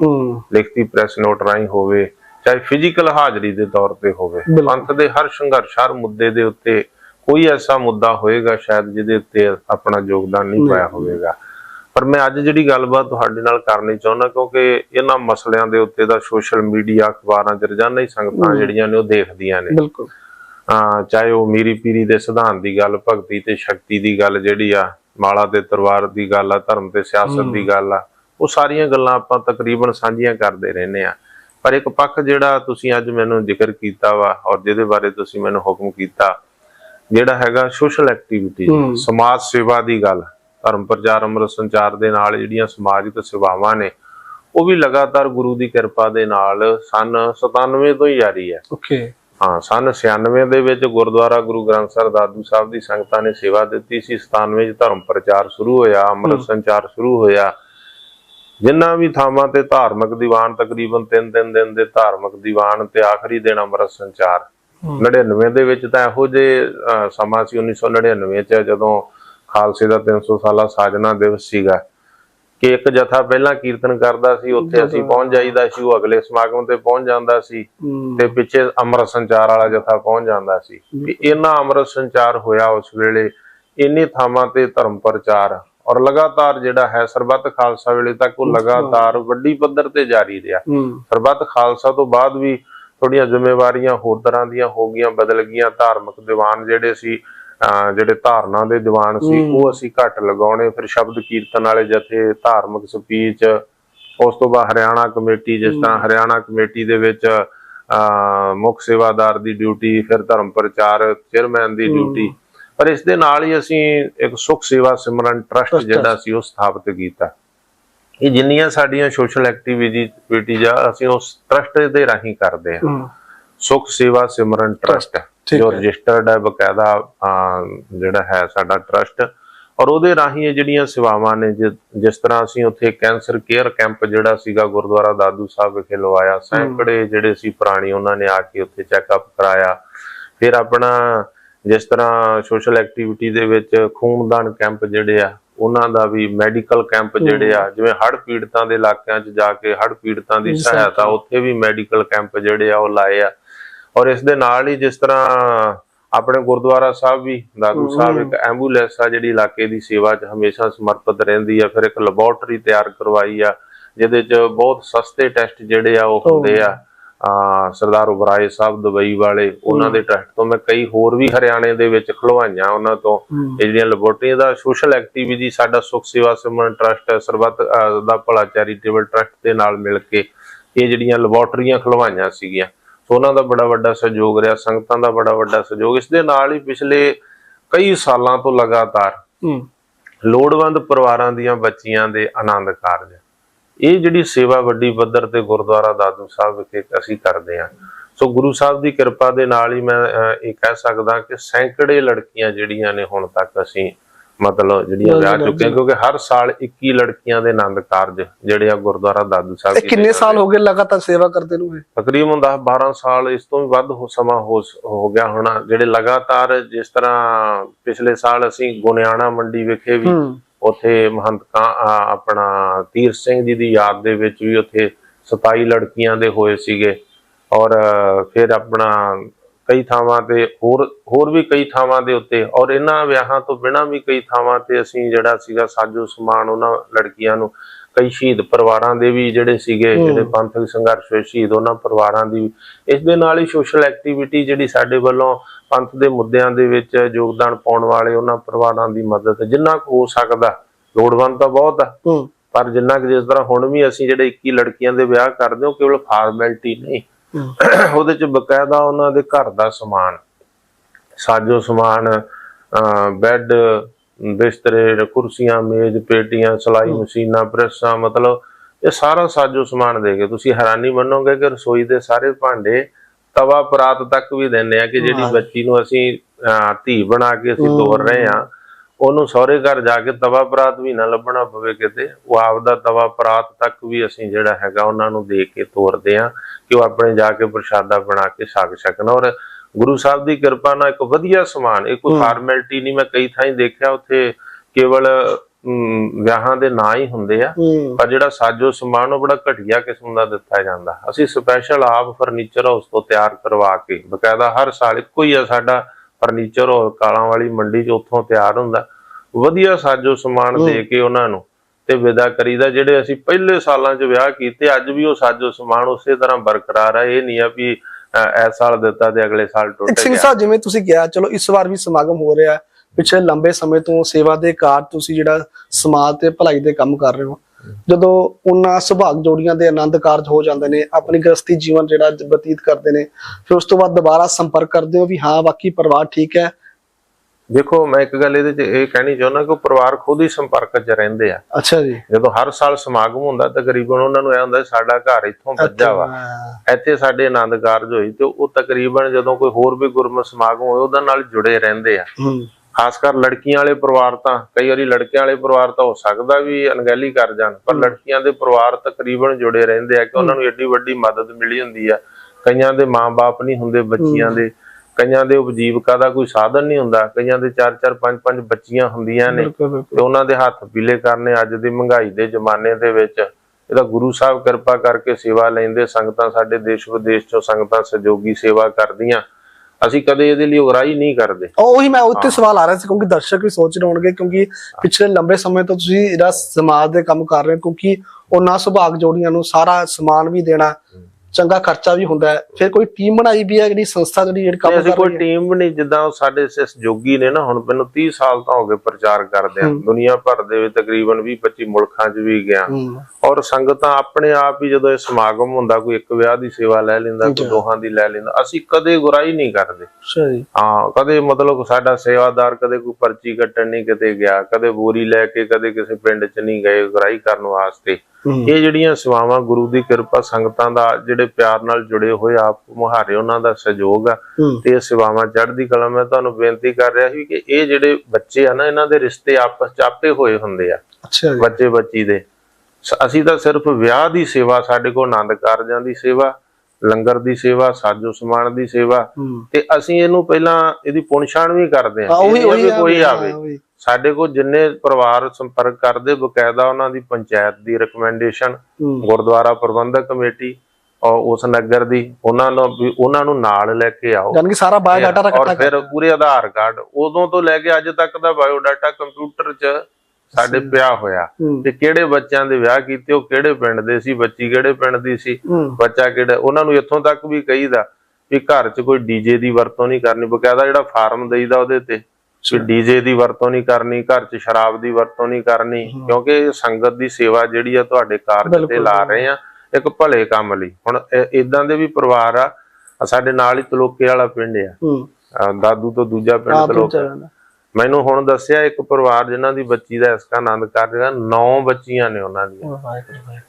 ਲਿਖਤੀ ਪ੍ਰੈਸ ਨੋਟ ਰਾਹੀਂ ਹੋਵੇ ਚਾਹੇ ਫਿਜ਼ੀਕਲ ਹਾਜ਼ਰੀ ਦੇ ਤੌਰ ਤੇ ਹੋਵੇ। ਪੰਥ ਦੇ ਹਰ ਸੰਘਰਸ਼ ਹਰ ਮੁੱਦੇ ਦੇ ਉੱਤੇ ਕੋਈ ਐਸਾ ਮੁੱਦਾ ਹੋਏਗਾ ਸ਼ਾਇਦ ਜਿਹਦੇ ਉੱਤੇ ਆਪਣਾ ਯੋਗਦਾਨ ਨਹੀਂ। ਪਾਇਆ ਹੋਵੇਗਾ। ਪਰ ਮੈਂ ਅੱਜ ਜਿਹੜੀ ਗੱਲਬਾਤ ਤੁਹਾਡੇ ਨਾਲ ਕਰਨੀ ਚਾਹੁੰਦਾ ਕਿਉਂਕਿ ਇਹਨਾਂ ਮਸਲਿਆਂ ਦੇ ਉੱਤੇ ਦਾ ਸੋਸ਼ਲ ਮੀਡੀਆ ਅਖਬਾਰਾਂ 'ਚ ਰੋਜ਼ਾਨਾ ਹੀ ਸੰਗਤਾਂ ਜਿਹੜੀਆਂ ਨੇ ਉਹ ਦੇਖਦੀਆਂ ਨੇ। ਬਿਲਕੁਲ। ਹਾਂ ਚਾਹੇ ਉਹ ਮੀਰੀ ਪੀਰੀ ਦੇ ਸਿਧਾਂਤ ਦੀ ਗੱਲ ਭਗਤੀ ਤੇ ਸ਼ਕਤੀ ਦੀ ਗੱਲ ਜਿਹੜੀ ਆ ਮਾਲਾ ਤੇ ਤਲਵਾਰ ਦੀ ਗੱਲ ਆ ਧਰਮ ਤੇ ਸਿਆਸਤ ਦੀ ਗੱਲ ਆ ਉਹ ਸਾਰੀਆਂ ਗੱਲਾਂ ਆਪਾਂ ਤਕਰੀਬਨ ਸਾਂਝੀਆਂ ਕਰਦੇ ਰਹਿੰਦੇ ਆ। ਪਰ ਇੱਕ ਪੱਖ ਜਿਹੜਾ ਤੁਸੀਂ ਅੱਜ ਮੈਨੂੰ ਜ਼ਿਕਰ ਕੀਤਾ ਵਾ ਔਰ ਜਿਹਦੇ ਬਾਰੇ ਤੁਸੀਂ ਮੈਨੂੰ ਹੁਕਮ ਕੀਤਾ ਜਿਹੜਾ ਹੈਗਾ ਸੋਸ਼ਲ ਐਕਟੀਵਿਟੀ। ਸਮਾਜ ਸੇਵਾ ਦੀ ਗੱਲ। ਧਰਮ ਪ੍ਰਚਾਰ ਅੰਮ੍ਰਿਤ ਸੰਚਾਰ ਦੇ ਨਾਲ ਜਿਹੜੀਆਂ ਸਮਾਜਿਕ ਸੇਵਾਵਾਂ ਨੇ ਉਹ ਵੀ ਲਗਾਤਾਰ ਗੁਰੂ ਦੀ ਕਿਰਪਾ ਦੇ ਨਾਲ ਸਨ 97 ਤੋਂ ਹੀ ਜਾਰੀ ਹੈ। ਓਕੇ ਹਾਂ ਸਨ 96 ਦੇ ਵਿੱਚ ਗੁਰਦੁਆਰਾ ਗੁਰੂ ਗ੍ਰੰਥ ਸਾਹਿਬ ਦਾਦੂ ਸਾਹਿਬ ਦੀ ਸੰਗਤਾਂ ਨੇ ਸੇਵਾ ਦਿੱਤੀ ਸੀ। 97 ਚ ਧਰਮ ਪ੍ਰਚਾਰ ਸ਼ੁਰੂ ਹੋਇਆ ਅੰਮ੍ਰਿਤ ਸੰਚਾਰ ਸ਼ੁਰੂ ਹੋਇਆ। ਜਿੰਨਾ ਵੀ ਥਾਵਾਂ ਤੇ ਧਾਰਮਿਕ ਦੀਵਾਨ ਤਕਰੀਬਨ 3-3 ਦਿਨ ਦੇ ਧਾਰਮਿਕ ਦੀਵਾਨ ਤੇ ਆਖਰੀ ਦਿਨ ਅੰਮ੍ਰਿਤ ਸੰਚਾਰ। 99 ਦੇ ਵਿੱਚ ਤਾਂ ਇਹੋ ਜੇ ਸਮਾਂ ਸੀ 1999 ਚ ਜਦੋਂ ਖਾਲਸੇ ਦਾ 300 ਸਾਲਾ ਸਾਜਨਾ ਦਿਵਸ ਸੀਗਾ। ਕਿ ਇੱਕ ਜਥਾ ਪਹਿਲਾਂ ਕੀਰਤਨ ਕਰਦਾ ਸੀ ਉੱਥੇ ਅਸੀਂ ਪਹੁੰਚ ਜਾਈਦਾ ਸੀ ਉਹ ਅਗਲੇ ਸਮਾਗਮ ਤੇ ਪਹੁੰਚ ਜਾਂਦਾ ਸੀ ਤੇ ਪਿੱਛੇ ਅੰਮ੍ਰਿਤ ਸੰਚਾਰ ਵਾਲਾ ਜਥਾ ਪਹੁੰਚ ਜਾਂਦਾ ਸੀ। ਇਹਨਾਂ ਅੰਮ੍ਰਿਤ ਸੰਚਾਰ ਹੋਇਆ ਉਸ ਵੇਲੇ ਇੰਨੀ ਥਾਵਾਂ ਤੇ ਧਰਮ ਪ੍ਰਚਾਰ। ਔਰ ਲਗਾਤਾਰ ਜਿਹੜਾ ਹੈ ਸਰਬੱਤ ਖਾਲਸਾ ਵੇਲੇ ਤੱਕ ਉਹ ਲਗਾਤਾਰ ਵੱਡੀ ਪੱਧਰ ਤੇ ਜਾਰੀ ਰਿਹਾ। ਸਰਬੱਤ ਖਾਲਸਾ ਤੋਂ ਬਾਅਦ ਵੀ ਥੋੜੀਆਂ ਜ਼ਿੰਮੇਵਾਰੀਆਂ ਹੋਰ ਤਰ੍ਹਾਂ ਦੀਆਂ ਹੋ ਗਈਆਂ ਬਦਲ ਗਈਆਂ। ਧਾਰਮਿਕ ਦੀਵਾਨ ਜਿਹੜੇ ਸੀ ਜਿਹੜੇ ਧਾਰਨਾ ਦੇ ਦੀਵਾਨ ਸੀ ਉਹ ਅਸੀਂ ਘੱਟ ਲਗਾਉਣੇ। ਫਿਰ ਸ਼ਬਦ ਕੀਰਤਨ ਵਾਲੇ ਜਥੇ ਧਾਰਮਿਕ ਸਪੀਚ ਉਸ ਤੋਂ ਬਾਅਦ ਹਰਿਆਣਾ ਕਮੇਟੀ ਜਿਸ ਤਰ੍ਹਾਂ ਹਰਿਆਣਾ ਕਮੇਟੀ ਦੇ ਵਿੱਚ ਮੁੱਖ ਸੇਵਾਦਾਰ ਦੀ ਡਿਊਟੀ ਫਿਰ ਧਰਮ ਪ੍ਰਚਾਰ ਚੇਅਰਮੈਨ ਦੀ ਡਿਊਟੀ। ਪਰ ਇਸ ਦੇ ਨਾਲ ਹੀ ਅਸੀਂ ਇੱਕ ਸੁਖ ਸੇਵਾ ਸਿਮਰਨ ਟਰਸਟ ਜਿਹੜਾ ਸੀ ਉਹ ਸਥਾਪਿਤ ਕੀਤਾ। ਇਹ ਜਿੰਨੀਆਂ ਸਾਡੀਆਂ ਸੋਸ਼ਲ ਐਕਟੀਵਿਟੀਜ਼ ਆ ਅਸੀਂ ਉਸ ਟਰਸਟ ਦੇ ਰਾਹੀਂ ਕਰਦੇ ਹਾਂ। ਸੁਖ ਸੇਵਾ ਸਿਮਰਨ ਟਰਸਟ। ਜੋ। ਰਜਿਸਟਰਡ ਹੈ ਬਕਾਇਦਾ ਜਿਹੜਾ ਹੈ ਸਾਡਾ ਟਰਸਟ ਔਰ ਉਹਦੇ ਰਾਹੀਂ ਇਹ ਜਿਹੜੀਆਂ ਸੇਵਾਵਾਂ ਨੇ ਜਿਸ ਤਰ੍ਹਾਂ ਅਸੀਂ ਉੱਥੇ ਕੈਂਸਰ ਕੇਅਰ ਕੈਂਪ ਜਿਹੜਾ ਸੀਗਾ ਗੁਰਦੁਆਰਾ ਦਾਦੂ ਸਾਹਿਬ ਵਿਖੇ ਲਵਾਇਆ। ਸੈਂਕੜੇ ਜਿਹੜੇ ਸੀ ਪ੍ਰਾਣੀ ਉਹਨਾਂ ਨੇ ਆ ਕੇ ਉੱਥੇ ਚੈੱਕਅਪ ਕਰਾਇਆ। ਫਿਰ ਆਪਣਾ ਜਿਸ ਤਰ੍ਹਾਂ ਸੋਸ਼ਲ ਐਕਟੀਵਿਟੀ ਦੇ ਵਿੱਚ ਖੂਨਦਾਨ ਕੈਂਪ ਜਿਹੜੇ ਆ ਉਹਨਾਂ ਦਾ ਵੀ ਮੈਡੀਕਲ ਕੈਂਪ ਜਿਹੜੇ ਆ ਜਿਵੇਂ ਹੜ੍ਹ ਪੀੜਤਾਂ ਦੇ ਇਲਾਕਿਆਂ 'ਚ ਜਾ ਕੇ ਹੜ੍ਹ ਪੀੜਤਾਂ ਦੀ ਸਹਾਇਤਾ ਉੱਥੇ ਵੀ ਮੈਡੀਕਲ ਕੈਂਪ ਜਿਹੜੇ ਆ ਉਹ ਲਾਏ ਆ। ਔਰ ਇਸ ਦੇ ਨਾਲ ਹੀ ਜਿਸ ਤਰ੍ਹਾਂ ਆਪਣੇ ਗੁਰਦੁਆਰਾ ਸਾਹਿਬ ਵੀ ਦਾਦੂ ਸਾਹਿਬ ਇੱਕ ਐਂਬੂਲੈਂਸ ਆ ਜਿਹੜੀ ਇਲਾਕੇ ਦੀ ਸੇਵਾ 'ਚ ਹਮੇਸ਼ਾ ਸਮਰਪਿਤ ਰਹਿੰਦੀ ਆ ਫਿਰ ਇੱਕ ਲੈਬੋਰਟਰੀ ਤਿਆਰ ਕਰਵਾਈ ਆ ਜਿਹਦੇ 'ਚ ਬਹੁਤ ਸਸਤੇ ਟੈਸਟ ਜਿਹੜੇ ਆ ਉਹ ਹੁੰਦੇ ਆ। ਆ ਸਰਦਾਰ ਉਬਰਾਏ ਸਾਹਿਬ ਦੁਬਈ ਵਾਲੇ ਉਹਨਾਂ ਦੇ ਟੈਸਟ ਤੋਂ ਮੈਂ ਕਈ ਹੋਰ ਵੀ ਹਰਿਆਣੇ ਦੇ ਵਿੱਚ ਖਲਵਾਈਆਂ ਉਹਨਾਂ ਤੋਂ। ਇਹ ਜਿਹੜੀਆਂ ਲੈਬੋਰਟਰੀਆਂ ਦਾ ਸੋਸ਼ਲ ਐਕਟੀਵਿਟੀ ਸਾਡਾ ਸੁਖ ਸੇਵਾ ਸਿਮਰਨ ਟਰਸਟ ਸਰਬੱਤ ਦਾ ਭਲਾ ਚੈਰੀਟੇਬਲ ਟਰਸਟ ਦੇ ਨਾਲ ਮਿਲ ਕੇ ਇਹ ਜਿਹੜੀਆਂ ਲੈਬੋਰਟਰੀਆਂ ਖਲਵਾਈਆਂ ਸੀਗੀਆਂ। ਸੋ ਉਹਨਾਂ ਦਾ ਬੜਾ ਵੱਡਾ ਸਹਿਯੋਗ ਰਿਹਾ ਸੰਗਤਾਂ ਦਾ ਬੜਾ ਵੱਡਾ ਸਹਿਯੋਗ। ਇਸ ਦੇ ਨਾਲ ਹੀ ਪਿਛਲੇ ਕਈ ਸਾਲਾਂ ਤੋਂ ਲਗਾਤਾਰ ਲੋੜਵੰਦ ਪਰਿਵਾਰਾਂ ਦੀਆਂ ਬੱਚੀਆਂ ਦੇ ਆਨੰਦ ਕਾਰਜ। ਇਹ ਜਿਹੜੀ ਸੇਵਾ ਵੱਡੀ ਪੱਧਰ ਤੇ ਗੁਰਦੁਆਰਾ ਦਾਦੂ ਸਾਹਿਬ ਵਿਖੇ ਅਸੀਂ ਕਰਦੇ ਹਾਂ। ਸੋ ਗੁਰੂ ਸਾਹਿਬ ਦੀ ਕਿਰਪਾ ਦੇ ਨਾਲ ਹੀ ਮੈਂ ਇਹ ਕਹਿ ਸਕਦਾ ਕਿ ਸੈਂਕੜੇ ਲੜਕੀਆਂ ਜਿਹੜੀਆਂ ਨੇ ਹੁਣ ਤੱਕ ਅਸੀਂ ਮਤਲਬ ਜਿਹੜੀਆਂ ਵਿਆਹ ਚੁੱਕੀਆਂ ਕਿਉਂਕਿ ਹਰ ਸਾਲ 21 ਲੜਕੀਆਂ ਦੇ ਆਨੰਦ ਕਾਰਜ ਜਿਹੜੇ ਆ ਗੁਰਦੁਆਰਾ ਦਾਦੂ ਸਾਹਿਬ ਜੀ ਕਿੰਨੇ ਸਾਲ ਹੋ ਗਏ ਲਗਾਤਾਰ ਸੇਵਾ ਕਰਦੇ ਨੂੰ ਤਕਰੀਬਨ 10 12 ਸਾਲ ਇਸ ਤੋਂ ਵੀ ਵੱਧ ਹੋ ਸਮਾਂ ਹੋ ਗਿਆ ਹੋਣਾ। ਜਿਹੜੇ ਲਗਾਤਾਰ ਜਿਸ ਤਰ੍ਹਾਂ ਪਿਛਲੇ ਸਾਲ ਅਸੀਂ ਗੁਨਿਆਣਾ ਮੰਡੀ ਵਿਖੇ ਵੀ ਉੱਥੇ ਮਹੰਤ ਆਪਣਾ ਤੀਰ ਸਿੰਘ ਜੀ ਦੀ ਯਾਦ ਦੇ ਵਿੱਚ ਵੀ ਉੱਥੇ 27 ਲੜਕੀਆਂ ਦੇ ਹੋਏ ਸੀਗੇ। ਔਰ ਫਿਰ ਆਪਣਾ ਕਈ ਥਾਵਾਂ ਤੇ ਹੋਰ ਹੋਰ ਵੀ ਕਈ ਥਾਵਾਂ ਦੇ ਉੱਤੇ ਔਰ ਇਹਨਾਂ ਵਿਆਹਾਂ ਤੋਂ ਬਿਨਾਂ ਵੀ ਕਈ ਥਾਵਾਂ ਤੇ ਅਸੀਂ ਜਿਹੜਾ ਸੀਗਾ ਸਾਜੋ ਸਮਾਨ ਉਹਨਾਂ ਲੜਕੀਆਂ ਨੂੰ ਕਈ ਸ਼ਹੀਦ ਪਰਿਵਾਰਾਂ ਦੇ ਵੀ ਜਿਹੜੇ ਸੀਗੇ ਜਿਹੜੇ ਪੰਥਕ ਸੰਘਰਸ਼ ਵਿੱਚ ਸ਼ਹੀਦ ਉਹਨਾਂ ਪਰਿਵਾਰਾਂ ਦੀ। ਇਸ ਦੇ ਨਾਲ ਹੀ ਸੋਸ਼ਲ ਐਕਟੀਵਿਟੀ ਜਿਹੜੀ ਸਾਡੇ ਵੱਲੋਂ ਪੰਥ ਦੇ ਮੁੱਦਿਆਂ ਦੇ ਵਿੱਚ ਯੋਗਦਾਨ ਪਾਉਣ ਵਾਲੇ ਉਹਨਾਂ ਪਰਿਵਾਰਾਂ ਦੀ ਮਦਦ ਜਿੰਨਾ ਕੁ ਹੋ ਸਕਦਾ ਲੋੜਵੰਦ ਤਾਂ ਬਹੁਤ ਆ ਪਰ ਜਿੰਨਾ ਕਿ ਜਿਸ ਤਰ੍ਹਾਂ ਹੁਣ ਵੀ ਅਸੀਂ ਜਿਹੜੇ 21 ਲੜਕੀਆਂ ਦੇ ਵਿਆਹ ਕਰਦੇ ਹਾਂ ਕੇਵਲ ਫਾਰਮੈਲਿਟੀ ਨਹੀਂ। ਉਹਦੇ ਚ ਬਕਾਇਦਾ ਉਹਨਾਂ ਦੇ ਘਰ ਦਾ ਸਮਾਨ ਸਾਜੋ ਸਮਾਨ ਬੈੱਡ ਬਿਸਤਰੇ ਕੁਰਸੀਆਂ ਮੇਜ਼ ਪੇਟੀਆਂ ਸਲਾਈ ਮਸ਼ੀਨਾਂ ਪ੍ਰੈਸਾਂ ਮਤਲਬ ਇਹ ਸਾਰਾ ਸਾਜੋ ਸਮਾਨ ਦੇ ਕੇ ਤੁਸੀਂ ਹੈਰਾਨੀ ਮੰਨੋਗੇ ਕਿ ਰਸੋਈ ਦੇ ਸਾਰੇ ਭਾਂਡੇ ਤਵਾ ਪਰਾਤ ਤੱਕ ਵੀ ਦਿੰਦੇ ਆ ਕਿ ਜਿਹੜੀ ਬੱਚੀ ਨੂੰ ਅਸੀਂ ਧੀ ਬਣਾ ਕੇ ਅਸੀਂ ਤੋਰ ਰਹੇ ਆ। ਉਹਨੂੰ ਸਹੁਰੇ ਘਰ ਜਾ ਕੇ ਤਵਾ ਪਰਾਤ ਵੀ ਨਾ ਲੱਭਣਾ ਪਵੇ ਕਿਤੇ ਉਹ ਆਪਦਾ ਤਵਾ ਪਰਾਤ ਤੱਕ ਵੀ ਅਸੀਂ ਜਿਹੜਾ ਹੈਗਾ ਉਹਨਾਂ ਨੂੰ ਦੇ ਕੇ ਤੋਰਦੇ ਆ ਕਿ ਉਹ ਆਪਣੇ ਜਾ ਕੇ ਪ੍ਰਸ਼ਾਦਾ ਬਣਾ ਕੇ ਛਕ ਸਕਣ। ਔਰ ਗੁਰੂ ਸਾਹਿਬ ਦੀ ਕਿਰਪਾ ਨਾਲ ਇੱਕ ਵਧੀਆ ਸਮਾਨ ਇਹ ਕੋਈ ਫਾਰਮੈਲਿਟੀ ਨਹੀਂ ਮੈਂ ਕਈ ਥਾਈਂ ਦੇਖਿਆ ਉੱਥੇ ਕੇਵਲ ਵਿਆਹਾਂ ਦੇ ਨਾਂ ਹੀ ਹੁੰਦੇ ਆ। ਹੂੰ। ਪਰ ਜਿਹੜਾ ਸਾਜੋ ਸਮਾਨ ਉਹ ਬੜਾ ਘਟੀਆ ਕਿਸਮ ਦਾ ਦਿੱਤਾ ਜਾਂਦਾ। ਅਸੀਂ ਸਪੈਸ਼ਲ ਆਪ ਫਰਨੀਚਰ ਹਾਊਸ ਤੋਂ ਤਿਆਰ ਕਰਵਾ ਕੇ ਬਕਾਇਦਾ ਹਰ ਸਾਲ ਇੱਕੋ ਹੀ ਆ ਸਾਡਾ ਫਰਨੀਚਰ ਹਾਊਸ ਕਾਲਾਂ ਵਾਲੀ ਮੰਡੀ 'ਚ ਉੱਥੋਂ ਤਿਆਰ ਹੁੰਦਾ। ਵਧੀਆ ਸਾਜੋ ਸਮਾਨ ਦੇ ਕੇ ਉਹਨਾਂ ਨੂੰ ਤੇ ਵਿਦਾ ਕਰੀਦਾ। ਜਿਹੜੇ ਅਸੀਂ ਪਹਿਲੇ ਸਾਲਾਂ 'ਚ ਵਿਆਹ ਕੀਤੇ ਅੱਜ ਵੀ ਉਹ ਸਾਜੋ ਸਮਾਨ ਉਸੇ ਤਰ੍ਹਾਂ ਬਰਕਰਾਰ ਆ। ਇਹ ਨਹੀਂ ਆ ਵੀ ਇਸ ਸਾਲ ਦਿੱਤਾ ਤੇ ਅਗਲੇ ਸਾਲ ਟੁੱਟ ਸਿੰਘ ਗਿਆ। ਸਾਹਿਬ ਜਿਵੇਂ ਤੁਸੀਂ ਕਿਹਾ ਚਲੋ ਇਸ ਵਾਰ ਵੀ ਸਮਾਗਮ ਹੋ ਰਿਹਾ। ਪਿਛਲੇ ਲੰਬੇ ਸਮੇਂ ਤੋਂ ਸੇਵਾ ਦੇ ਕਾਰਜ ਤੁਸੀਂ ਜਿਹੜਾ ਸਮਾਜ ਤੇ ਭਲਾਈ ਦੇ ਕੰਮ ਕਰ ਰਹੇ ਹੋ ਜਦੋਂ ਉਹਨਾਂ ਸੁਭਾਗ ਜੋੜੀਆਂ ਦੇ ਆਨੰਦ ਕਾਰਜ ਹੋ ਜਾਂਦੇ ਨੇ ਆਪਣੀ ਗ੍ਰਸਤੀ ਜੀਵਨ ਜਿਹੜਾ ਬਤੀਤ ਕਰਦੇ ਨੇ ਫਿਰ ਉਸ ਤੋਂ ਬਾਅਦ ਦੁਬਾਰਾ ਸੰਪਰਕ ਕਰਦੇ ਹੋ ਵੀ ਹਾਂ ਬਾਕੀ ਪਰਿਵਾਰ ਠੀਕ ਹੈ। ਦੇਖੋ ਮੈਂ ਇੱਕ ਗੱਲ ਇਹਦੇ 'ਚ ਇਹ ਕਹਿਣੀ ਚਾਹੁੰਦਾ ਕਿ ਪਰਿਵਾਰ ਖੁਦ ਹੀ ਸੰਪਰਕ 'ਚ ਰਹਿੰਦੇ ਆ। ਅੱਛਾ ਜੀ। ਜਦੋਂ ਹਰ ਸਾਲ ਸਮਾਗਮ ਹੁੰਦਾ ਤਕਰੀਬਨ ਉਹਨਾਂ ਨੂੰ ਇਹ ਹੁੰਦਾ ਸਾਡਾ ਘਰ ਇੱਥੋਂ ਵੱਜਾ ਵਾ। ਇੱਥੇ ਸਾਡੇ ਆਨੰਦ ਕਾਰਜ ਹੋਈ ਤੇ ਉਹ ਤਕਰੀਬਨ ਜਦੋਂ ਕੋਈ ਹੋਰ ਵੀ ਗੁਰਮਤਿ ਸਮਾਗਮ ਹੋਏ ਉਹਦੇ ਨਾਲ ਜੁੜੇ ਰਹਿੰਦੇ ਆ। ਖਾਸ ਕਰ ਲੜਕੀਆਂ ਵਾਲੇ ਪਰਿਵਾਰ ਤਾਂ ਕਈ ਵਾਰੀ ਲੜਕਿਆਂ ਵਾਲੇ ਪਰਿਵਾਰ ਤਾਂ ਹੋ ਸਕਦਾ ਵੀ ਅਣਗਹਿਲੀ ਕਰ ਜਾਣ ਪਰ ਲੜਕੀਆਂ ਦੇ ਪਰਿਵਾਰ ਤਕਰੀਬਨ ਜੁੜੇ ਰਹਿੰਦੇ ਆ ਕਿ ਉਹਨਾਂ ਨੂੰ ਏਡੀ ਵੱਡੀ ਮਦਦ ਮਿਲੀ ਹੁੰਦੀ ਆ। ਕਈਆਂ ਦੇ ਮਾਪੇ ਨਹੀਂ ਹੁੰਦੇ ਬੱਚੀਆਂ ਦੇ ਕਈਆਂ ਦੇ ਉਪਜੀਵਕਾ ਦਾ ਕੋਈ ਸਾਧਨ ਨਹੀਂ ਹੁੰਦਾ ਕਈਆਂ ਦੇ 4-4 5-5 ਬੱਚੀਆਂ ਹੁੰਦੀਆਂ ਨੇ ਤੇ ਉਹਨਾਂ ਦੇ ਹੱਥ ਪੀਲੇ ਕਰਨੇ ਅੱਜ ਦੀ ਮਹਿੰਗਾਈ ਦੇ ਜ਼ਮਾਨੇ ਦੇ ਵਿੱਚ। ਇਹਦਾ ਗੁਰੂ ਸਾਹਿਬ ਕਿਰਪਾ ਕਰਕੇ ਸੇਵਾ ਲੈਂਦੇ ਸੰਗਤਾਂ ਸਾਡੇ ਦੇਸ਼ ਵਿਦੇਸ਼ ਚੋਂ ਸੰਗਤਾਂ ਸਹਿਯੋਗੀ ਸੇਵਾ ਕਰਦੀਆਂ। ਅਸੀਂ ਕਦੇ ਇਹਦੇ ਲਈ ਉਗਰਾਹੀ ਨਹੀਂ ਕਰਦੇ। ਉਹ ਉਹੀ ਮੈਂ ਉੱਤੇ ਸਵਾਲ ਆ ਰਿਹਾ ਸੀ ਕਿਉਂਕਿ ਦਰਸ਼ਕ ਵੀ ਸੋਚ ਰਹੇ ਹੋਣਗੇ ਕਿਉਂਕਿ ਪਿਛਲੇ ਲੰਬੇ ਸਮੇਂ ਤੋਂ ਤੁਸੀਂ ਇਹਦਾ ਸਮਾਜ ਦੇ ਕੰਮ ਕਰ ਰਹੇ ਹੋ ਕਿਉਂਕਿ ਉਹਨਾਂ ਸੁਭਾਗ ਜੋੜੀਆਂ ਨੂੰ ਸਾਰਾ ਸਮਾਨ ਵੀ ਦੇਣਾ ਚੰਗਾ ਖਰਚਾ ਵੀ ਹੁੰਦਾ ਹੈ। ਫਿਰ ਕੋਈ ਟੀਮ ਬਣਾਈ ਵੀ ਹੈ ਜਿਹੜੀ ਸੰਸਥਾ ਜਿਹੜੀ ਕੰਮ ਕਰ ਕੋਈ ਰਹੀ ਹੈ? ਟੀਮ ਵੀ ਨਹੀਂ ਜਿੱਦਾਂ ਉਹ ਸਾਡੇ ਸਹਿਯੋਗੀ ਨੇ ਨਾ ਹੁਣ ਮੈਨੂੰ 30 ਸਾਲ ਤਾਂ ਹੋ ਗਏ ਪ੍ਰਚਾਰ ਕਰਦੇ ਆ। ਦੁਨੀਆ ਭਰ ਦੇ ਵਿੱਚ ਤਕਰੀਬਨ 20 25 ਮੁਲਕਾਂ 'ਚ ਵੀ ਗਿਆ। ਔਰ ਸੰਗਤਾਂ ਆਪਣੇ ਆਪ ਹੀ ਜਦੋਂ ਇਹ ਸਮਾਗਮ ਹੁੰਦਾ ਕੋਈ ਇੱਕ ਵਿਆਹ ਦੀ ਸੇਵਾ ਲੈ ਲੈਂਦਾ ਕੋਈ ਦੋਹਾਂ ਦੀ ਲੈ ਲੈਂਦਾ ਅਸੀਂ ਕਦੇ ਗੁਰਾਈ ਨਹੀਂ ਕਰਦੇ। ਹਾਂ ਕਦੇ ਮਤਲਬ ਸਾਡਾ ਸੇਵਾਦਾਰ ਕਦੇ ਕੋਈ ਪਰਚੀ ਕੱਟਣ ਨਹੀਂ ਕਿਤੇ ਗਿਆ ਕਦੇ ਬੋਰੀ ਲੈ ਕੇ ਕਦੇ ਕਿਸੇ ਪਿੰਡ 'ਚ ਨਹੀਂ ਗਏ ਗੁਰਾਈ ਕਰਨ ਵਾਸਤੇ। ਇਹ ਜਿਹੜੀਆਂ ਸੇਵਾਵਾਂ ਗੁਰੂ ਦੀ ਕਿਰਪਾ ਸੰਗਤਾਂ ਦਾ ਜਿਹੜੇ ਪਿਆਰ ਨਾਲ ਜੁੜੇ ਹੋਏ ਆਪ ਮੁਹਾਰੇ ਉਹਨਾਂ ਦਾ ਸਹਿਯੋਗ ਆ ਤੇ ਇਹ ਸੇਵਾਵਾਂ ਚੜ੍ਹਦੀ ਕਲਾ ਮੈਂ ਤੁਹਾਨੂੰ ਬੇਨਤੀ ਕਰ ਰਿਹਾ ਸੀ ਕਿ ਇਹ ਜਿਹੜੇ ਬੱਚੇ ਆ ਨਾ ਇਹਨਾਂ ਦੇ ਰਿਸ਼ਤੇ ਆਪਸ ਚ ਆਪੇ ਹੋਏ ਹੁੰਦੇ ਆ। ਅੱਛਾ ਬੱਚੇ ਬੱਚੀ ਦੇ। ਅਸੀਂ ਤਾਂ ਸਿਰਫ ਵਿਆਹ ਦੀ ਸੇਵਾ ਸਾਡੇ ਕੋਲ ਆਨੰਦ ਕਾਰਜਾਂ ਦੀ ਸੇਵਾ ਲੰਗਰ ਦੀ ਸੇਵਾ ਸਾਜੋ ਸਮਾਨ ਦੀ ਸੇਵਾ ਤੇ ਅਸੀਂ ਇਹਨੂੰ ਪਹਿਲਾਂ ਇਹਦੀ ਪੁਣਛਾਣ ਵੀ ਕਰਦੇ ਆ, ਕੋਈ ਆਵੇ। ਸਾਡੇ ਕੋਲ ਜਿੰਨੇ ਪਰਿਵਾਰ ਸੰਪਰਕ ਕਰਦੇ ਬਕਾਇਦਾ ਉਹਨਾਂ ਦੀ ਪੰਚਾਇਤ ਦੀ ਰეკਮੈਂਡੇਸ਼ਨ ਗੁਰਦੁਆਰਾ ਪ੍ਰਬੰਧਕ ਕਮੇਟੀ ਔਰ ਉਸ ਨਗਰ ਦੀ ਉਹਨਾਂ ਨੂੰ ਉਹਨਾਂ ਨੂੰ ਨਾਲ ਲੈ ਕੇ ਆਓ। ਯਾਨੀ ਕਿ ਸਾਰਾ ਬਾਇਓਡਾਟਾ ਦਾ ਔਰ ਇਕੱਠਾ ਫਿਰ ਪੂਰੇ ਆਧਾਰ ਕਾਰਡ ਉਦੋਂ ਤੋਂ ਲੈ ਕੇ ਅੱਜ ਤੱਕ ਦਾ ਬਾਇਓਡਾਟਾ ਕੰਪਿਊਟਰ 'ਚ ਸਾਡੇ ਪਿਆ ਹੋਇਆ। ਤੇ ਕਿਹੜੇ ਬੱਚਿਆਂ ਦੇ ਵਿਆਹ ਕੀਤੇ ਉਹ ਕਿਹੜੇ ਪਿੰਡ ਦੇ ਸੀ ਬੱਚੀ ਕਿਹੜੇ ਪਿੰਡ ਦੀ ਸੀ ਬੱਚਾ ਕਿਹੜਾ ਉਹਨਾਂ ਨੂੰ ਇੱਥੋਂ ਤੱਕ ਵੀ ਕਹੀਦਾ ਵੀ ਘਰ 'ਚ ਕੋਈ ਡੀਜੇ ਦੀ ਵਰਤੋਂ ਨਹੀਂ ਕਰਨੀ ਬਕਾਇਦਾ ਜਿਹੜਾ ਫਾਰਮ ਦੇਈਦਾ ਉਹਦੇ ਤੇ। ਵੀ ਡੀਜੇ ਦੀ ਵਰਤੋਂ ਨਹੀਂ ਕਰਨੀ ਘਰ 'ਚ ਸ਼ਰਾਬ ਦੀ ਵਰਤੋਂ ਨਹੀਂ ਕਰਨੀ ਕਿਉਂਕਿ ਸੰਗਤ ਦੀ ਸੇਵਾ ਜਿਹੜੀ ਆ ਤੁਹਾਡੇ ਕਾਰਜ ਤੇ ਲਾ ਰਹੇ ਆ ਇੱਕ ਭਲੇ ਕੰਮ ਲਈ। ਹੁਣ ਇਦਾਂ ਦੇ ਵੀ ਪਰਿਵਾਰ ਆ ਸਾਡੇ ਨਾਲ ਹੀ ਤਲੋਕੇ ਵਾਲਾ ਪਿੰਡ ਆ। ਦਾਦੂ ਤੋਂ ਦੂਜਾ ਪਿੰਡ ਤਲੋਕ। ਮੈਨੂੰ ਹੁਣ ਦੱਸਿਆ ਇੱਕ ਪਰਿਵਾਰ ਜਿਨ੍ਹਾਂ ਦੀ ਬੱਚੀ ਦਾ ਇਸਕਾ ਆਨੰਦ ਕਰ ਰਿਹਾ ਨੌ ਬੱਚੀਆਂ ਨੇ ਉਹਨਾਂ ਦੀਆਂ।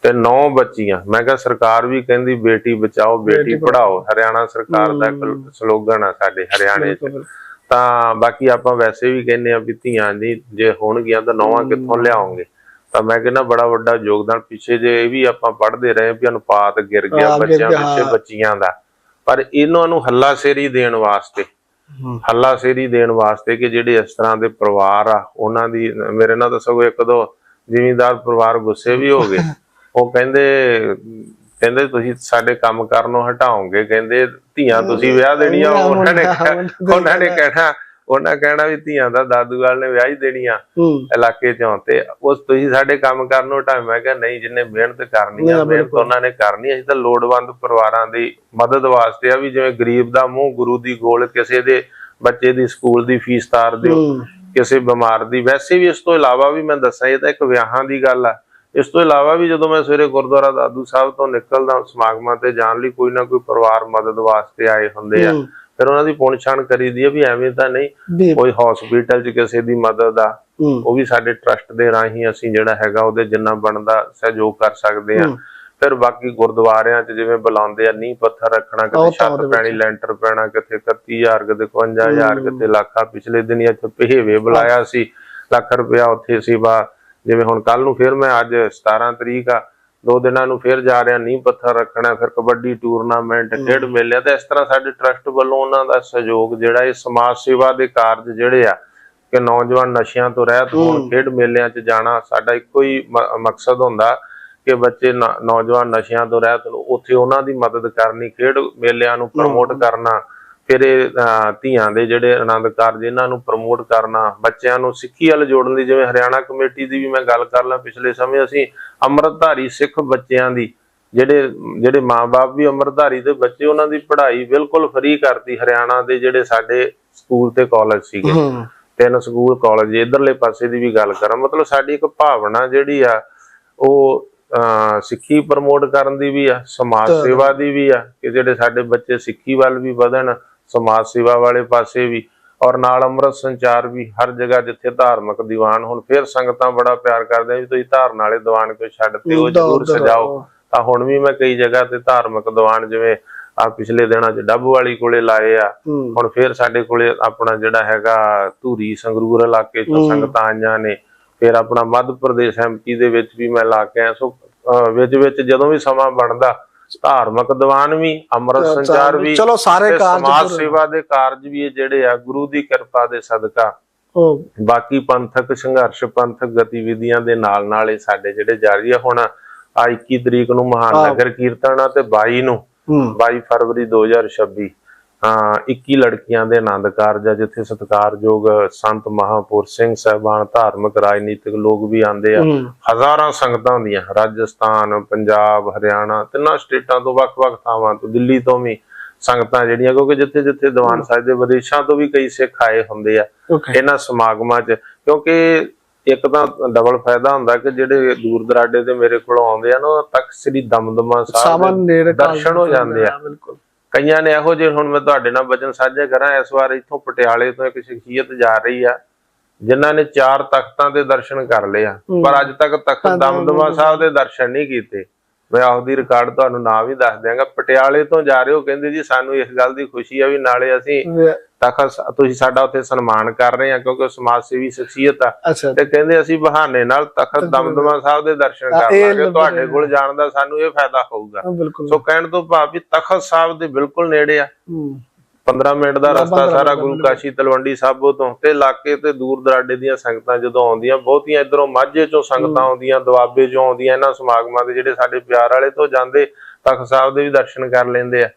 ਤੇ ਨੌ ਬੱਚੀਆਂ ਮੈਂ ਕਿਹਾ ਸਰਕਾਰ ਵੀ ਕਹਿੰਦੀ ਬੇਟੀ ਬਚਾਓ ਬੇਟੀ ਪੜਾਓ ਹਰਿਆਣਾ ਸਰਕਾਰ ਦਾ ਸਲੋਗਨ ਆ ਸਾਡੇ ਹਰਿਆਣੇ 'ਚ। ਤਾਂ ਬਾਕੀ ਆਪਾਂ ਵੈਸੇ ਵੀ ਕਹਿੰਦੇ ਆ ਵੀ ਧੀਆਂ ਦੀ ਜੇ ਹੋਣਗੀਆਂ ਤਾਂ ਨੌਵਾਂ ਕਿੱਥੋਂ ਲਿਆਉਂਗੇ? ਤਾਂ ਮੈਂ ਕਹਿੰਦਾ ਬੜਾ ਵੱਡਾ ਯੋਗਦਾਨ ਪਿੱਛੇ ਜੇ ਇਹ ਵੀ ਆਪਾਂ ਪੜ੍ਹਦੇ ਰਹੇ ਵੀ ਅਨੁਪਾਤ ਗਿਰ ਗਿਆ ਬੱਚਿਆਂ ਹਾਂ। ਬੱਚੀਆਂ ਦਾ। ਪਰ ਇਹਨਾਂ ਨੂੰ ਹੱਲਾਸ਼ੇਰੀ ਦੇਣ ਵਾਸਤੇ ਹੂੰ। ਹੱਲਾਸ਼ੇਰੀ ਦੇਣ ਵਾਸਤੇ ਕਿ ਜਿਹੜੇ ਇਸ ਤਰ੍ਹਾਂ ਦੇ ਪਰਿਵਾਰ ਆ ਉਹਨਾਂ ਦੀ ਮੇਰੇ ਨਾਲ ਤਾਂ ਸਗੋਂ ਇੱਕ ਦੋ ਜ਼ਿਮੀਂਦਾਰ ਪਰਿਵਾਰ ਗੁੱਸੇ ਵੀ ਹੋ ਗਏ। ਉਹ ਕਹਿੰਦੇ ਕਹਿੰਦੇ ਤੁਸੀਂ ਸਾਡੇ ਕੰਮ ਕਰਨੋਂ ਹਟਾਓਗੇ ਕਹਿੰਦੇ ਧੀਆਂ ਤੁਸੀਂ ਵਿਆਹ ਦੇਣੀਆਂ ਉਹਨਾਂ ਨੇ ਉਹਨਾਂ ਨੇ ਕਹਿਣਾ ਉਹਨਾਂ ਕਹਿਣਾ ਵੀ ਧੀਆਂ ਦਾ ਦਾਦੂ ਵਾਲ ਨੇ ਵਿਆਹ ਹੀ ਦੇਣੀਆਂ ਹੂੰ। ਇਲਾਕੇ ਚੋਂ ਤੇ ਉਸ ਤੁਸੀਂ ਸਾਡੇ ਕੰਮ ਕਰਨ ਨੂੰ ਹਟਾਏ ਮੈਂ ਕਿਹਾ ਨਹੀਂ ਜਿੰਨੇ ਮਿਹਨਤ ਕਰਨੀ ਆ ਮਿਹਨਤ ਉਹਨਾਂ ਨੇ ਕਰਨੀ ਆ, ਅਸੀਂ ਤਾਂ ਲੋੜਵੰਦ ਪਰਿਵਾਰਾਂ ਦੀ ਮਦਦ ਵਾਸਤੇ ਆ ਵੀ ਜਿਵੇਂ ਗਰੀਬ ਦਾ ਮੂੰਹ ਗੁਰੂ ਦੀ ਗੋਲ ਕਿਸੇ ਦੇ ਬੱਚੇ ਦੀ ਸਕੂਲ ਦੀ ਫੀਸ ਤਾਰ ਦਿਓ ਕਿਸੇ ਬਿਮਾਰ ਦੀ। ਵੈਸੇ ਵੀ ਇਸ ਤੋਂ ਇਲਾਵਾ ਵੀ ਮੈਂ ਦੱਸਾਂ ਇਹ ਤਾਂ ਇੱਕ ਵਿਆਹਾਂ ਦੀ ਗੱਲ ਆ। ਇਸ ਤੋਂ ਇਲਾਵਾ ਵੀ ਜਦੋਂ ਮੈਂ ਸਵੇਰੇ ਗੁਰਦੁਆਰਾ ਦਾਦੂ ਸਾਹਿਬ ਤੋਂ ਨਿਕਲਦਾ ਸਮਾਗਮਾਂ ਤੇ ਜਾਣ ਲਈ ਕੋਈ ਨਾ ਕੋਈ ਪਰਿਵਾਰ ਮਦਦ ਵਾਸਤੇ ਆਏ ਹੁੰਦੇ ਆ। ਹੂੰ। ਫਿਰ ਉਹਨਾਂ ਦੀ ਪੁਣਛਾਣ ਕਰੀਦੀ ਆ ਵੀ ਐਵੇਂ ਤਾਂ ਨਹੀਂ ਕੋਈ ਹਸਪੀਟਲ 'ਚ ਕਿਸੇ ਦੀ ਮਦਦ ਆ। ਹੂੰ। ਉਹ ਵੀ ਸਾਡੇ ਟਰਸਟ ਦੇ ਰਾਹੀਂ ਅਸੀਂ ਜਿਹੜਾ ਹੈਗਾ ਉਹਦੇ ਜਿੰਨਾ ਬਣਦਾ ਸਹਿਯੋਗ ਕਰ ਸਕਦੇ ਆ। ਹੂੰ। ਫਿਰ ਬਾਕੀ ਗੁਰਦੁਆਰਿਆਂ 'ਚ ਜਿਵੇਂ ਬੁਲਾਉਂਦੇ ਆ ਨੀਂਹ ਪੱਥਰ ਰੱਖਣਾ ਕਿਤੇ ਛੱਤ ਪੈਣੀ ਲੈਂਟਰ ਪੈਣਾ ਕਿਤੇ 31000 ਕਿਤੇ 51000 ਕਿਤੇ ਲੱਖਾਂ ਪਿਛਲੇ ਦਿਨ ਹੀ ਇੱਥੇ ਪਹੇਵੇ ਬੁਲਾਇਆ ਸੀ ਲੱਖ ਰੁਪਇਆ ਉੱਥੇ ਸੇਵਾ ਜਿਵੇਂ ਹੁਣ ਕੱਲ ਨੂੰ ਫਿਰ ਮੈਂ ਅੱਜ 17 ਤਰੀਕ ਆ ਦੋ ਦਿਨਾਂ ਨੂੰ ਫਿਰ ਜਾ ਰਿਹਾ ਨੀਂਹ ਪੱਥਰ ਰੱਖਣਾ ਫਿਰ ਕਬੱਡੀ ਟੂਰਨਾਮੈਂਟ ਖੇਡ ਮੇਲੇ ਤੇ। ਇਸ ਤਰ੍ਹਾਂ ਸਾਡੇ ਟਰਸਟ ਵੱਲੋਂ ਉਹਨਾਂ ਦਾ ਸਹਿਯੋਗ ਜਿਹੜਾ ਇਹ ਸਮਾਜ ਸੇਵਾ ਦੇ ਕਾਰਜ ਜਿਹੜੇ ਆ ਕਿ ਨੌਜਵਾਨ ਨਸ਼ਿਆਂ ਤੋਂ ਰਹਿਤ ਹੋਣ ਖੇਡ ਮੇਲਿਆਂ 'ਚ ਜਾਣਾ ਸਾਡਾ ਇੱਕੋ ਹੀ ਮਕਸਦ ਹੁੰਦਾ ਕਿ ਬੱਚੇ ਨੌਜਵਾਨ ਨਸ਼ਿਆਂ ਤੋਂ ਰਹਿਤ ਹੋਣ ਉੱਥੇ ਉਹਨਾਂ ਦੀ ਮਦਦ ਕਰਨੀ ਖੇਡ ਮੇਲਿਆਂ ਨੂੰ ਪ੍ਰਮੋਟ ਕਰਨਾ। ਫਿਰ ਇਹ ਧੀਆਂ ਦੇ ਜਿਹੜੇ ਆਨੰਦ ਕਾਰਜ ਇਹਨਾਂ ਨੂੰ ਪ੍ਰਮੋਟ ਕਰਨਾ ਬੱਚਿਆਂ ਨੂੰ ਸਿੱਖੀ ਵੱਲ ਜੋੜਨ ਦੀ ਜਿਵੇਂ ਹਰਿਆਣਾ ਕਮੇਟੀ ਦੀ ਵੀ ਮੈਂ ਗੱਲ ਕਰ ਲਾਂ ਪਿਛਲੇ ਸਮੇਂ ਅਸੀਂ ਅੰਮ੍ਰਿਤਧਾਰੀ ਸਿੱਖ ਬੱਚਿਆਂ ਦੀ ਜਿਹੜੇ ਜਿਹੜੇ ਮਾਪੇ ਵੀ ਅੰਮ੍ਰਿਤਧਾਰੀ ਦੇ ਬੱਚੇ ਉਹਨਾਂ ਦੀ ਪੜ੍ਹਾਈ ਬਿਲਕੁਲ ਫ੍ਰੀ ਕਰਤੀ ਹਰਿਆਣਾ ਦੇ ਜਿਹੜੇ ਸਾਡੇ ਸਕੂਲ ਤੇ ਕਾਲਜ ਸੀਗੇ। ਤਿੰਨ ਸਕੂਲ ਕਾਲਜ ਇਧਰਲੇ ਪਾਸੇ ਦੀ ਵੀ ਗੱਲ ਕਰਾਂ ਮਤਲਬ ਸਾਡੀ ਇੱਕ ਭਾਵਨਾ ਜਿਹੜੀ ਆ ਉਹ ਸਿੱਖੀ ਪ੍ਰਮੋਟ ਕਰਨ ਦੀ ਵੀ ਆ ਸਮਾਜ ਸੇਵਾ ਦੀ ਵੀ ਆ ਕਿ ਜਿਹੜੇ ਸਾਡੇ ਬੱਚੇ ਸਿੱਖੀ ਵੱਲ ਵੀ ਵਧਣ ਸਮਾਜ ਸੇਵਾ ਵਾਲੇ ਪਾਸੇ ਵੀ ਔਰ ਨਾਲ ਅੰਮ੍ਰਿਤ ਸੰਚਾਰ ਵੀ ਹਰ ਜਗ੍ਹਾ ਜਿੱਥੇ ਧਾਰਮਿਕ ਦੀਵਾਨ ਹੁਣ ਫਿਰ ਸੰਗਤਾਂ ਬੜਾ ਪਿਆਰ ਕਰਦੇ ਆ ਵੀ ਤੁਸੀਂ ਧਾਰਨ ਵਾਲੇ ਦੀਵਾਨ ਕਿਉਂ ਛੱਡਤੇ ਉਹ ਜ਼ਰੂਰ ਸਜਾਓ। ਤਾਂ ਹੁਣ ਵੀ ਮੈਂ ਕਈ ਜਗ੍ਹਾ ਤੇ ਧਾਰਮਿਕ ਦੀਵਾਨ ਜਿਵੇਂ ਆ ਪਿਛਲੇ ਦਿਨਾਂ 'ਚ ਡੱਬ ਵਾਲੀ ਕੋਲੇ ਲਾਏ ਆ ਹੁਣ ਫੇਰ ਸਾਡੇ ਕੋਲੇ ਆਪਣਾ ਜਿਹੜਾ ਹੈਗਾ ਧੂਰੀ ਸੰਗਰੂਰ ਇਲਾਕੇ ਚੋਂ। ਸੰਗਤਾਂ ਆਈਆਂ ਨੇ ਫਿਰ ਆਪਣਾ ਮੱਧ ਪ੍ਰਦੇਸ਼ ਐਮਪੀ ਦੇ ਵਿੱਚ ਵੀ ਮੈਂ ਲਾ ਕੇ ਆਇਆ ਸੋ ਵਿੱਚ ਵਿੱਚ ਜਦੋਂ ਵੀ ਸਮਾਂ ਬਣਦਾ ਧਾਰਮਿਕ ਦੀਵਾਨ ਵੀ ਅੰਮ੍ਰਿਤ ਸੰਚਾਰ ਵੀ ਚਲੋ ਸਾਰੇ ਕਾਰਜ ਸਮਾਜ। ਸੇਵਾ ਦੇ ਕਾਰਜ ਵੀ ਇਹ ਜਿਹੜੇ ਆ ਗੁਰੂ ਦੀ ਕਿਰਪਾ ਦੇ ਸਦਕਾ। ਬਾਕੀ ਪੰਥਕ ਸੰਘਰਸ਼ ਪੰਥਕ ਗਤੀਵਿਧੀਆਂ ਦੇ ਨਾਲ ਨਾਲ ਇਹ ਸਾਡੇ ਜਿਹੜੇ ਜਾਰੀ ਆ ਹੁਣ ਆ 21 ਤਰੀਕ ਨੂੰ ਮਹਾਨ ਹਾਂ। ਨਗਰ ਕੀਰਤਨ ਆ ਤੇ 22 ਨੂੰ ਹੂੰ। 22 ਫਰਵਰੀ 2026 ਹਾਂ 21 ਲੜਕੀਆਂ ਦੇ ਆਨੰਦ ਕਾਰਜ ਆ ਜਿੱਥੇ ਸਤਿਕਾਰਯੋਗ ਸੰਤ ਮਹਾਪੁਰਸ਼ ਸਿੰਘ ਸਾਹਿਬਾਨ ਧਾਰਮਿਕ ਰਾਜਨੀਤਿਕ ਲੋਕ ਵੀ ਆਉਂਦੇ ਆ ਹਜ਼ਾਰਾਂ ਸੰਗਤਾਂ ਹੁੰਦੀਆਂ ਰਾਜਸਥਾਨ ਪੰਜਾਬ ਹਰਿਆਣਾ ਤਿੰਨਾਂ ਸਟੇਟਾਂ ਤੋਂ ਵੱਖ-ਵੱਖ ਥਾਵਾਂ ਤੋਂ ਦਿੱਲੀ ਤੋਂ ਵੀ ਸੰਗਤਾਂ ਜਿਹੜੀਆਂ ਕਿਉਂਕਿ ਜਿੱਥੇ ਜਿੱਥੇ ਦੀਵਾਨ ਸਾਹਿਬ ਦੇ ਵਿਦੇਸ਼ਾਂ ਤੋਂ ਵੀ ਕਈ ਸਿੱਖ ਆਏ ਹੁੰਦੇ ਆ ਇਹਨਾਂ ਸਮਾਗਮਾਂ 'ਚ ਕਿਉਂਕਿ ਇੱਕ ਤਾਂ ਡਬਲ ਫਾਇਦਾ ਹੁੰਦਾ ਕਿ ਜਿਹੜੇ ਦੂਰ ਦਰਾਡੇ ਤੇ ਮੇਰੇ ਕੋਲ ਆਉਂਦੇ ਆ ਨਾ ਤੱਕ ਸ੍ਰੀ ਦਮਦਮਾ ਸਾਹਿਬ ਦੇ ਦਰਸ਼ਨ ਹੋ ਜਾਂਦੇ ਆ। ਬਿਲਕੁਲ। ਕਈਆਂ ਨੇ ਇਹੋ ਜਿਹੇ ਹੁਣ ਮੈਂ ਤੁਹਾਡੇ ਨਾਲ ਬਚਨ ਸਾਂਝੇ ਕਰਾਂ ਇਸ ਵਾਰ ਇੱਥੋਂ ਪਟਿਆਲੇ ਤੋਂ ਇੱਕ ਸ਼ਖਸੀਅਤ ਜਾ ਰਹੀ ਆ ਜਿਨ੍ਹਾਂ ਨੇ ਚਾਰ ਤਖਤਾਂ ਦੇ ਦਰਸ਼ਨ ਕਰ ਲਏ ਆ। ਪਰ ਅੱਜ ਤੱਕ ਤਖਤ ਦਮਦਮਾ ਸਾਹਿਬ ਦੇ ਦਰਸ਼ਨ ਨਹੀਂ ਕੀਤੇ। ਮੈਂ ਆਪਦੀ ਰਿਕਾਰਡ ਤੁਹਾਨੂੰ ਨਾਂ ਵੀ ਦੱਸ ਦਿਆਂਗਾ। ਪਟਿਆਲੇ ਤੋਂ ਜਾ ਰਹੇ ਹੋ ਕਹਿੰਦੇ ਜੀ ਸਾਨੂੰ ਇਸ ਗੱਲ ਦੀ ਖੁਸ਼ੀ ਆ ਵੀ ਨਾਲੇ ਅਸੀਂ ਤਖਤ ਸ- ਤੁਸੀਂ ਸਾਡਾ ਉੱਥੇ ਸਨਮਾਨ ਕਰ ਰਹੇ ਆ ਕਿਉਂਕਿ ਉਹ ਸਮਾਜ ਸੇਵੀ ਸ਼ਖਸੀਅਤ ਆ। ਤੇ ਕਹਿੰਦੇ ਅਸੀਂ ਬਹਾਨੇ ਨਾਲ ਤਖਤ ਦਮਦਮਾ ਸਾਹਿਬ ਦੇ ਦਰਸ਼ਨ ਕਰ ਲਾਂਗੇ ਤੁਹਾਡੇ ਕੋਲ ਜਾਣ ਦਾ ਸਾਨੂੰ ਇਹ ਫਾਇਦਾ ਹੋਊਗਾ। ਸੋ ਕਹਿਣ ਤੋਂ ਭਾਵ ਵੀ ਤਖਤ ਸਾਹਿਬ ਦੇ ਬਿਲਕੁਲ ਨੇੜੇ ਆ। 15 ਮਿੰਟ ਦਾ ਰਸਤਾ 15 ਸਾਰਾ ਗੁਰੂ ਕਾਸ਼ੀ ਤਲਵੰਡੀ ਸਾਬੋ ਤੋਂ ਤੇ ਇਲਾਕੇ ਤੇ ਦੂਰ ਦਰਾਡੇ ਦੀਆਂ ਸੰਗਤਾਂ ਜਦੋਂ ਆਉਂਦੀਆਂ ਬਹੁਤੀਆਂ ਇਧਰੋਂ ਮਾਝੇ ਚੋਂ ਸੰਗਤਾਂ ਆਉਂਦੀਆਂ ਦੁਆਬੇ ਚੋਂ ਆਉਂਦੀਆਂ ਇਹਨਾਂ ਸਮਾਗਮਾਂ ਦੇ ਜਿਹੜੇ ਸਾਡੇ ਪਿਆਰ ਵਾਲੇ ਤੋਂ ਜਾਂਦੇ ਤਖਤ ਸਾਹਿਬ ਦੇ ਵੀ ਦਰਸ਼ਨ ਕਰ ਲੈਂਦੇ ਆ।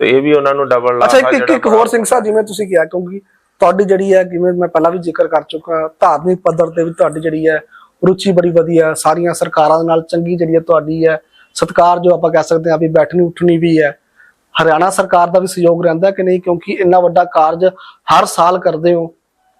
ਤੇ ਇਹ ਵੀ ਉਹਨਾਂ ਨੂੰ ਡਬਲ ਲਾਭ ਅੱਛਾ ਇੱਕ ਆ ਇੱਕ ਹੋਰ ਸਿੰਘ ਸਾਹਿਬ ਜਿਵੇਂ ਤੁਸੀਂ ਕਿਹਾ ਕਿਉਂਕਿ ਤੁਹਾਡੀ ਜਿਹੜੀ ਹੈ ਜਿਵੇਂ ਮੈਂ ਪਹਿਲਾਂ ਵੀ ਜ਼ਿਕਰ ਕਰ ਚੁੱਕਾ ਧਾਰਮਿਕ ਪੱਧਰ ਤੇ ਵੀ ਤੁਹਾਡੀ ਜਿਹੜੀ ਹੈ ਰੁਚੀ ਬੜੀ ਵਧੀਆ ਸਾਰੀਆਂ ਸਰਕਾਰਾਂ ਦੇ ਨਾਲ ਚੰਗੀ ਜਿਹੜੀ ਹੈ ਤੁਹਾਡੀ ਹੈ ਸਤਕਾਰ ਜੋ ਆਪਾਂ ਕਹਿ ਸਕਦੇ ਹਾਂ ਵੀ ਬੈਠਣੀ ਉੱਠਣੀ ਵੀ ਹੈ। ਹਰਿਆਣਾ ਸਰਕਾਰ ਦਾ ਵੀ ਸਹਿਯੋਗ ਰਹਿੰਦਾ ਕਿ ਨਹੀਂ? ਕਿਉਂਕਿ ਇੰਨਾ ਵੱਡਾ ਕਾਰਜ ਹਰ ਸਾਲ ਕਰਦੇ ਹੋ।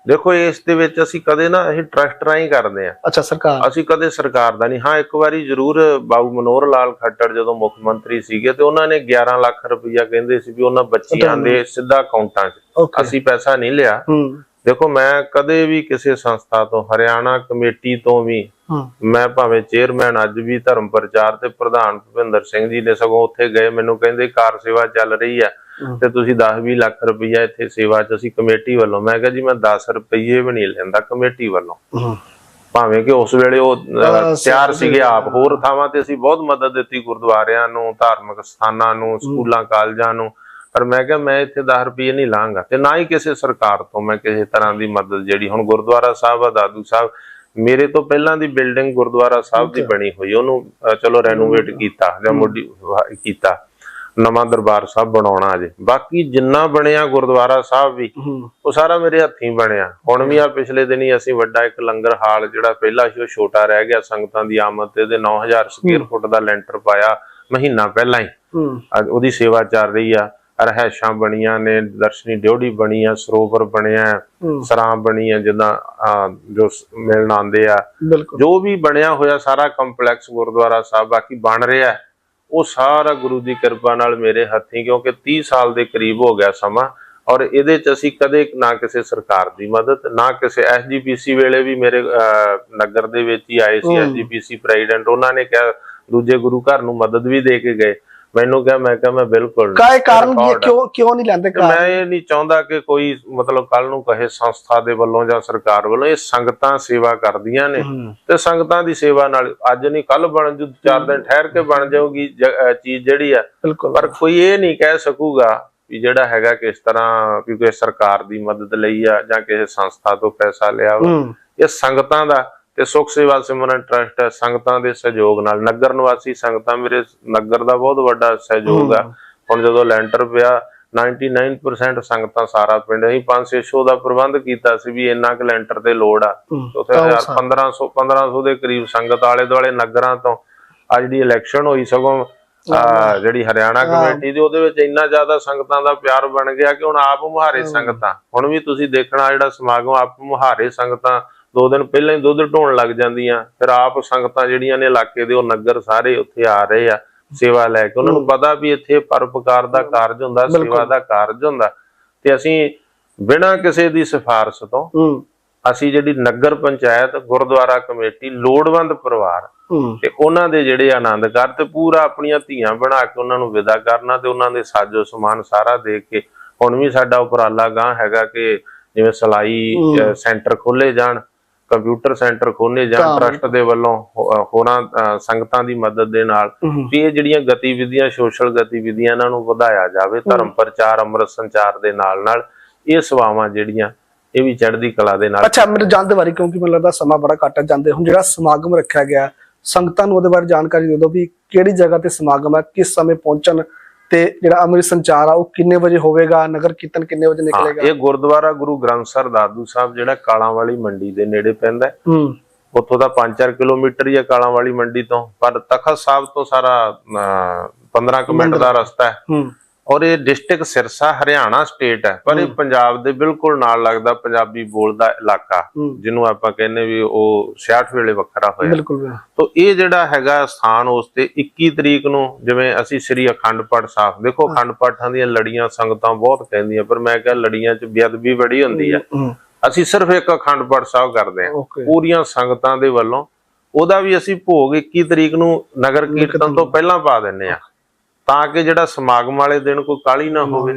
ਦੇਖੋ ਇਸ ਦੇ ਵਿੱਚ ਅਸੀਂ ਕਦੇ ਨਾ ਅਸੀਂ ਟਰਸਟ ਰਾਹੀਂ ਕਰਦੇ ਆ ਅੱਛਾ ਸਰਕਾਰ। ਅਸੀਂ ਕਦੇ ਸਰਕਾਰ ਦਾ ਨਹੀਂ। ਹਾਂ ਇੱਕ ਵਾਰੀ ਜ਼ਰੂਰ ਬਾਬੂ ਮਨੋਹਰ ਲਾਲ ਖੱਟੜ ਜਦੋਂ ਮੁੱਖ ਮੰਤਰੀ ਸੀਗੇ ਤੇ ਉਹਨਾਂ ਨੇ 11 ਲੱਖ ਰੁਪਈਆ ਕਹਿੰਦੇ ਸੀ ਵੀ ਉਹਨਾਂ ਬੱਚਿਆਂ ਦੇ ਸਿੱਧਾ ਅਕਾਊਂਟਾਂ 'ਚ। ਅਸੀਂ ਪੈਸਾ ਨਹੀਂ ਲਿਆ। ਦੇਖੋ ਮੈਂ ਕਦੇ ਵੀ ਕਿਸੇ ਸੰਸਥਾ ਤੋਂ ਹਰਿਆਣਾ ਕਮੇਟੀ ਤੋਂ ਵੀ ਮੈਂ ਭਾਵੇਂ ਚੇਅਰਮੈਨ ਅੱਜ ਵੀ ਧਰਮ ਪ੍ਰਚਾਰ ਤੇ ਪ੍ਰਧਾਨ ਭੁਪਿੰਦਰ ਸਿੰਘ ਜੀ ਨੇ ਸਗੋਂ ਉੱਥੇ ਗਏ ਮੈਨੂੰ ਕਹਿੰਦੇ ਕਾਰ ਸੇਵਾ ਚੱਲ ਰਹੀ ਹੈ। ਤੇ ਤੁਸੀਂ 10-20 ਲੱਖ ਰੁਪਈਆ ਇੱਥੇ ਸੇਵਾ 'ਚ ਅਸੀਂ ਕਮੇਟੀ ਵੱਲੋਂ ਮੈਂ ਕਿਹਾ ਜੀ ਮੈਂ 10 ਰੁਪਈਏ ਵੀ ਨਹੀਂ ਲੈਂਦਾ ਕਮੇਟੀ ਵੱਲੋਂ। ਭਾਵੇਂ ਕਿ ਉਸ ਵੇਲੇ ਉਹ ਤਿਆਰ ਸੀਗੇ ਆਪ ਹੋਰ ਥਾਵਾਂ ਤੇ ਅਸੀਂ ਬਹੁਤ ਮਦਦ ਦਿੱਤੀ ਗੁਰਦੁਆਰਿਆਂ ਨੂੰ ਧਾਰਮਿਕ ਸਥਾਨਾਂ ਨੂੰ ਸਕੂਲਾਂ ਕਾਲਜਾਂ ਨੂੰ। ਪਰ ਮੈਂ ਕਿਹਾ ਮੈਂ ਇੱਥੇ 10 ਰੁਪਏ ਨਹੀਂ ਲਾਂਗਾ ਤੇ ਨਾ ਹੀ ਕਿਸੇ ਸਰਕਾਰ ਤੋਂ ਮੈਂ ਕਿਸੇ ਤਰ੍ਹਾਂ ਦੀ ਮਦਦ ਜਿਹੜੀ ਹੁਣ ਗੁਰਦੁਆਰਾ ਸਾਹਿਬ ਆ ਦਾਦੂ ਸਾਹਿਬ ਮੇਰੇ ਤੋਂ ਪਹਿਲਾਂ ਦੀ ਬਿਲਡਿੰਗ ਗੁਰਦੁਆਰਾ ਸਾਹਿਬ ਦੀ ਬਣੀ ਹੋਈ ਉਹਨੂੰ ਚਲੋ ਰੈਨੋਵੇਟ ਕੀਤਾ ਜਾਂ ਮੋਡੀ ਕੀਤਾ। ਨਵਾਂ ਦਰਬਾਰ ਸਾਹਿਬ ਬਣਾਉਣਾ ਅਜੇ। ਬਾਕੀ ਜਿੰਨਾ ਬਣਿਆ ਗੁਰਦੁਆਰਾ ਸਾਹਿਬ ਵੀ ਉਹ ਸਾਰਾ ਮੇਰੇ ਹੱਥੀਂ ਬਣਿਆ। ਹੁਣ ਵੀ ਆ ਪਿਛਲੇ ਦਿਨੀ ਅਸੀਂ ਵੱਡਾ ਇੱਕ ਲੰਗਰ ਹਾਲ ਜਿਹੜਾ ਪਹਿਲਾ ਸੀ ਉਹ ਛੋਟਾ ਰਹਿ ਗਿਆ ਸੰਗਤਾਂ ਦੀ ਆਮਦ ਤੇ ਇਹਦੇ 9000 ਸਕੁਅਰ ਫੁੱਟ ਦਾ ਲੈਂਟਰ ਪਾਇਆ ਮਹੀਨਾ ਪਹਿਲਾਂ ਹੀ। ਉਹਦੀ ਸੇਵਾ ਚੱਲ ਰਹੀ ਆ। ਰਹਿਸ਼ਾਂ ਬਣੀਆਂ ਨੇ ਦਰਸ਼ਨੀ ਡਿਉੜੀ ਬਣੀ ਆ ਸਰੋਵਰ ਬਣਿਆ ਸਰਾਂ ਬਣੀ ਆ ਜਿੱਦਾਂ ਜੋ ਮਿਲਣ ਆਉਂਦੇ ਆ। ਜੋ ਵੀ ਬਣਿਆ ਹੋਇਆ ਸਾਰਾ ਕੰਪਲੈਕਸ ਗੁਰਦੁਆਰਾ ਸਾਹਿਬ ਬਾਕੀ ਬਣ ਰਿਹਾ ਉਹ ਸਾਰਾ ਗੁਰੂ ਦੀ ਕਿਰਪਾ ਨਾਲ ਮੇਰੇ ਹੱਥੀਂ ਕਿਉਂਕਿ 30 ਸਾਲ ਦੇ ਕਰੀਬ ਹੋ ਗਿਆ ਸਮਾਂ ਔਰ ਇਹਦੇ ਚ ਅਸੀਂ ਕਦੇ ਨਾ ਕਿਸੇ ਸਰਕਾਰ ਦੀ ਮਦਦ ਨਾ ਕਿਸੇ ਐਸਜੀਪੀਸੀ ਵੇਲੇ ਵੀ ਮੇਰੇ ਨਗਰ ਦੇ ਵਿੱਚ ਹੀ ਆਏ ਸੀ। SGPC president. ਉਹਨਾਂ ਨੇ ਕਿਹਾ ਦੂਜੇ ਗੁਰੂ ਘਰ ਨੂੰ ਮਦਦ ਵੀ ਦੇ ਕੇ ਗਏ। ਮੈਨੂੰ ਕਿਹਾ ਮੈਂ ਕਿਹਾ ਮੈਂ ਬਿਲਕੁਲ ਕਾਏ ਕਾਰਨ ਕੀ। ਕਿਉਂ ਕਿਉਂ ਨਹੀਂ ਲੈਂਦੇ ਤੇ ਕਾਰਨ? ਮੈਂ ਇਹ ਨਹੀਂ ਚਾਹੁੰਦਾ ਕਿ ਕੋਈ ਮਤਲਬ ਕੱਲ ਨੂੰ ਕਹੇ ਸੰਸਥਾ ਦੇ ਵੱਲੋਂ ਜਾਂ ਸਰਕਾਰ ਵੱਲੋਂ ਇਹ ਸੰਗਤਾਂ ਸੇਵਾ ਕਰਦੀਆਂ ਨੇ। ਤੇ ਸੰਗਤਾਂ ਦੀ ਸੇਵਾ ਨਾਲ ਅੱਜ ਨਹੀਂ ਕੱਲ ਬਣ ਜੂ ਚਾਰ ਦਿਨ ਠਹਿਰ ਕੇ ਬਣ ਜਾਊਗੀ ਚੀਜ਼ ਜਿਹੜੀ ਆ। ਪਰ ਕੋਈ ਇਹ ਨਹੀਂ ਕਹਿ ਸਕੂਗਾ ਵੀ ਜਿਹੜਾ ਹੈਗਾ ਕਿਸ ਤਰ੍ਹਾਂ ਵੀ ਕੋਈ ਸਰਕਾਰ ਦੀ ਮਦਦ ਲਈ ਆ ਜਾਂ ਕਿਸੇ ਸੰਸਥਾ ਤੋਂ ਪੈਸਾ ਲਿਆ ਇਹ ਸੰਗਤਾਂ ਦਾ ਤੇ ਸੁਖ ਸੇਵਾ ਸਿਮਰਨ ਟਰਸਟ ਸੰਗਤਾਂ ਦੇ ਸਹਿਯੋਗ ਨਾਲ। ਨਗਰ ਨਿਵਾਸੀ ਸੰਗਤਾਂ ਮੇਰੇ ਨਗਰ ਦਾ ਬਹੁਤ ਵੱਡਾ ਸਹਿਯੋਗ ਆ ਹੁਣ ਜਦੋਂ ਲੈਂਟਰ ਪਿਆ 99% ਸੰਗਤਾਂ ਸਾਰਾ ਪਿੰਡ ਅਸੀਂ 500 ਦਾ ਪ੍ਰਬੰਧ ਕੀਤਾ ਸੀ ਵੀ ਇੰਨਾ ਕੁ ਲੈਂਟਰ ਤੇ ਲੋੜ ਆ। ਉੱਥੇ ਤਾਂ ਉਹ 1500 1500 ਦੇ ਕਰੀਬ ਸੰਗਤ ਆਲੇ ਦੁਆਲੇ ਨਗਰਾਂ ਤੋਂ ਆ ਜਿਹੜੀ ਇਲੈਕਸ਼ਨ ਹੋਈ ਸਗੋਂ ਜਿਹੜੀ ਹਰਿਆਣਾ ਕਮੇਟੀ ਦੀ ਉਹਦੇ ਵਿੱਚ ਇੰਨਾ ਜ਼ਿਆਦਾ ਸੰਗਤਾਂ ਦਾ ਪਿਆਰ ਬਣ ਗਿਆ ਕਿ ਹੁਣ ਆਪ ਮੁਹਾਰੇ ਸੰਗਤਾਂ। ਹੁਣ ਵੀ ਤੁਸੀਂ ਦੇਖਣਾ ਜਿਹੜਾ ਸਮਾਗਮ ਆਪ ਮੁਹਾਰੇ ਸੰਗਤਾਂ ਦੋ ਦਿਨ ਪਹਿਲਾਂ ਹੀ ਦੁੱਧ ਢੋਣ ਲੱਗ ਜਾਂਦੀਆਂ ਫਿਰ ਆਪ ਸੰਗਤਾਂ ਜਿਹੜੀਆਂ ਨੇ ਇਲਾਕੇ ਦੇ ਉਹ ਨਗਰ ਸਾਰੇ ਉੱਥੇ ਆ ਰਹੇ ਆ ਸੇਵਾ ਲੈ ਕੇ। ਉਹਨਾਂ ਨੂੰ ਪਤਾ ਵੀ ਇੱਥੇ ਪਰਉਪਕਾਰ ਦਾ ਕਾਰਜ ਹੁੰਦਾ ਸੇਵਾ ਦਾ ਕਾਰਜ ਹੁੰਦਾ। ਤੇ ਅਸੀਂ ਬਿਨਾਂ ਕਿਸੇ ਦੀ ਸਿਫਾਰਿਸ਼ ਤੋਂ ਅਸੀਂ ਜਿਹੜੀ ਨਗਰ ਪੰਚਾਇਤ ਗੁਰਦੁਆਰਾ ਕਮੇਟੀ ਲੋੜਵੰਦ ਪਰਿਵਾਰ ਤੇ ਉਹਨਾਂ ਦੇ ਜਿਹੜੇ ਆਨੰਦ ਕਰ ਤੇ ਪੂਰਾ ਆਪਣੀਆਂ ਧੀਆਂ ਬਣਾ ਕੇ ਉਹਨਾਂ ਨੂੰ ਵਿਦਾ ਕਰਨਾ ਤੇ ਉਹਨਾਂ ਦੇ ਸਾਜੋ ਸਮਾਨ ਸਾਰਾ ਦੇ ਕੇ ਹੁਣ ਵੀ ਸਾਡਾ ਉਪਰਾਲਾ ਗਾਂ ਹੈਗਾ ਕਿ ਜਿਵੇਂ ਸਲਾਈ ਸੈਂਟਰ ਖੋਲੇ ਜਾਣ ਕੰਪਿਊਟਰ ਸੈਂਟਰ ਖੋਲੇ ਜਾਣ ਟਰਸਟ ਦੇ ਵੱਲੋਂ ਹੋਰਾਂ ਸੰਗਤਾਂ ਦੀ ਮਦਦ ਦੇ ਨਾਲ ਵੀ ਇਹ ਜਿਹੜੀਆਂ ਗਤੀਵਿਧੀਆਂ ਸੋਸ਼ਲ ਗਤੀਵਿਧੀਆਂ ਇਹਨਾਂ ਨੂੰ ਵਧਾਇਆ ਜਾਵੇ ਧਰਮ ਪ੍ਰਚਾਰ ਅੰਮ੍ਰਿਤ ਸੰਚਾਰ ਦੇ ਨਾਲ ਨਾਲ ਇਹ ਸੇਵਾਵਾਂ ਜਿਹੜੀਆਂ ਇਹ ਵੀ ਚੜ੍ਹਦੀ ਕਲਾ ਦੇ ਨਾਲ ਅੱਛਾ ਮੇਰੇ ਜਾਣ ਦੇ ਬਾਰੇ ਕਿਉਂਕਿ ਮੈਨੂੰ ਲੱਗਦਾ ਸਮਾਂ ਬੜਾ ਘੱਟ ਜਾਂਦੇ ਹੁਣ ਜਿਹੜਾ ਸਮਾਗਮ ਰੱਖਿਆ ਗਿਆ ਸੰਗਤਾਂ ਨੂੰ ਉਹਦੇ ਬਾਰੇ ਜਾਣਕਾਰੀ ਦੇ ਦਿਓ ਵੀ ਕਿਹੜੀ ਜਗ੍ਹਾ ਤੇ ਸਮਾਗਮ ਹੈ ਕਿਸ ਸਮੇਂ ਪਹੁੰਚਣ ਤੇ ਜਿਹੜਾ ਅੰਮ੍ਰਿਤ ਸੰਚਾਰ ਆ ਉਹ ਕਿੰਨੇ ਵਜੇ ਹੋਵੇਗਾ? ਨਗਰ ਕੀਰਤਨ ਕਿੰਨੇ ਵਜੇ ਨਿਕਲੇਗਾ? ਇਹ ਗੁਰਦੁਆਰਾ ਗੁਰੂ ਗ੍ਰੰਥ ਸਾਹਿਬ ਦਾਦੂ ਸਾਹਿਬ ਜਿਹੜਾ ਕਾਲਾਂ ਵਾਲੀ ਮੰਡੀ ਦੇ ਨੇੜੇ ਪੈਂਦਾ ਹੈ। ਉੱਥੋਂ ਦਾ 5-4 ਕਿਲੋਮੀਟਰ ਹੀ ਹੈ ਕਾਲਾਂ ਵਾਲੀ ਮੰਡੀ ਤੋਂ। ਪਰ ਤਖਤ ਸਾਹਿਬ ਤੋਂ ਸਾਰਾ 15 ਕੁ ਮਿੰਟ ਦਾ ਰਸਤਾ ਹੈ। ਹੂੰ। ਔਰ ਇਹ ਡਿਸਟ੍ਰਿਕਟ ਸਿਰਸਾ ਹਰਿਆਣਾ ਸਟੇਟ ਹੈ। ਪਰ ਇਹ ਪੰਜਾਬ ਦੇ ਬਿਲਕੁਲ ਨਾਲ ਲੱਗਦਾ ਪੰਜਾਬੀ ਬੋਲਦਾ ਇਲਾਕਾ। ਜਿਹਨੂੰ ਆਪਾਂ ਕਹਿੰਦੇ ਵੀ ਉਹ 66 ਵੇਲੇ ਵੱਖਰਾ ਹੋਇਆ। ਬਿਲਕੁਲ। ਤੋ ਇਹ ਜਿਹੜਾ ਹੈਗਾ ਸਥਾਨ ਉਸ ਤੇ 21 ਤਰੀਕ ਨੂੰ ਜਿਵੇਂ ਅਸੀਂ ਸ੍ਰੀ ਅਖੰਡ ਪਾਠ ਸਾਹਿਬ ਦੇਖੋ ਅਖੰਡ ਪਾਠਾਂ ਦੀਆਂ ਲੜੀਆਂ ਸੰਗਤਾਂ ਬਹੁਤ ਕਹਿੰਦੀਆਂ ਪਰ ਮੈਂ ਕਿਹਾ ਲੜੀਆਂ 'ਚ ਬੇਅਦਬੀ ਬੜੀ ਹੁੰਦੀ ਹੈ ਅਸੀਂ ਸਿਰਫ ਇੱਕ ਅਖੰਡ ਪਾਠ ਸਾਹਿਬ ਕਰਦੇ ਹਾਂ। ਪੂਰੀਆਂ ਸੰਗਤਾਂ ਦੇ ਵੱਲੋਂ। ਉਹਦਾ ਵੀ ਅਸੀਂ ਭੋਗ 21 ਤਰੀਕ ਨੂੰ ਨਗਰ ਕੀਰਤਨ ਤੋਂ ਪਹਿਲਾਂ ਪਾ ਦਿੰਨੇ ਆ ਤਾਂ ਕਿ ਜਿਹੜਾ ਸਮਾਗਮ ਵਾਲੇ ਦਿਨ ਕੋਈ ਕਾਲੀ ਨਾ ਹੋਵੇ।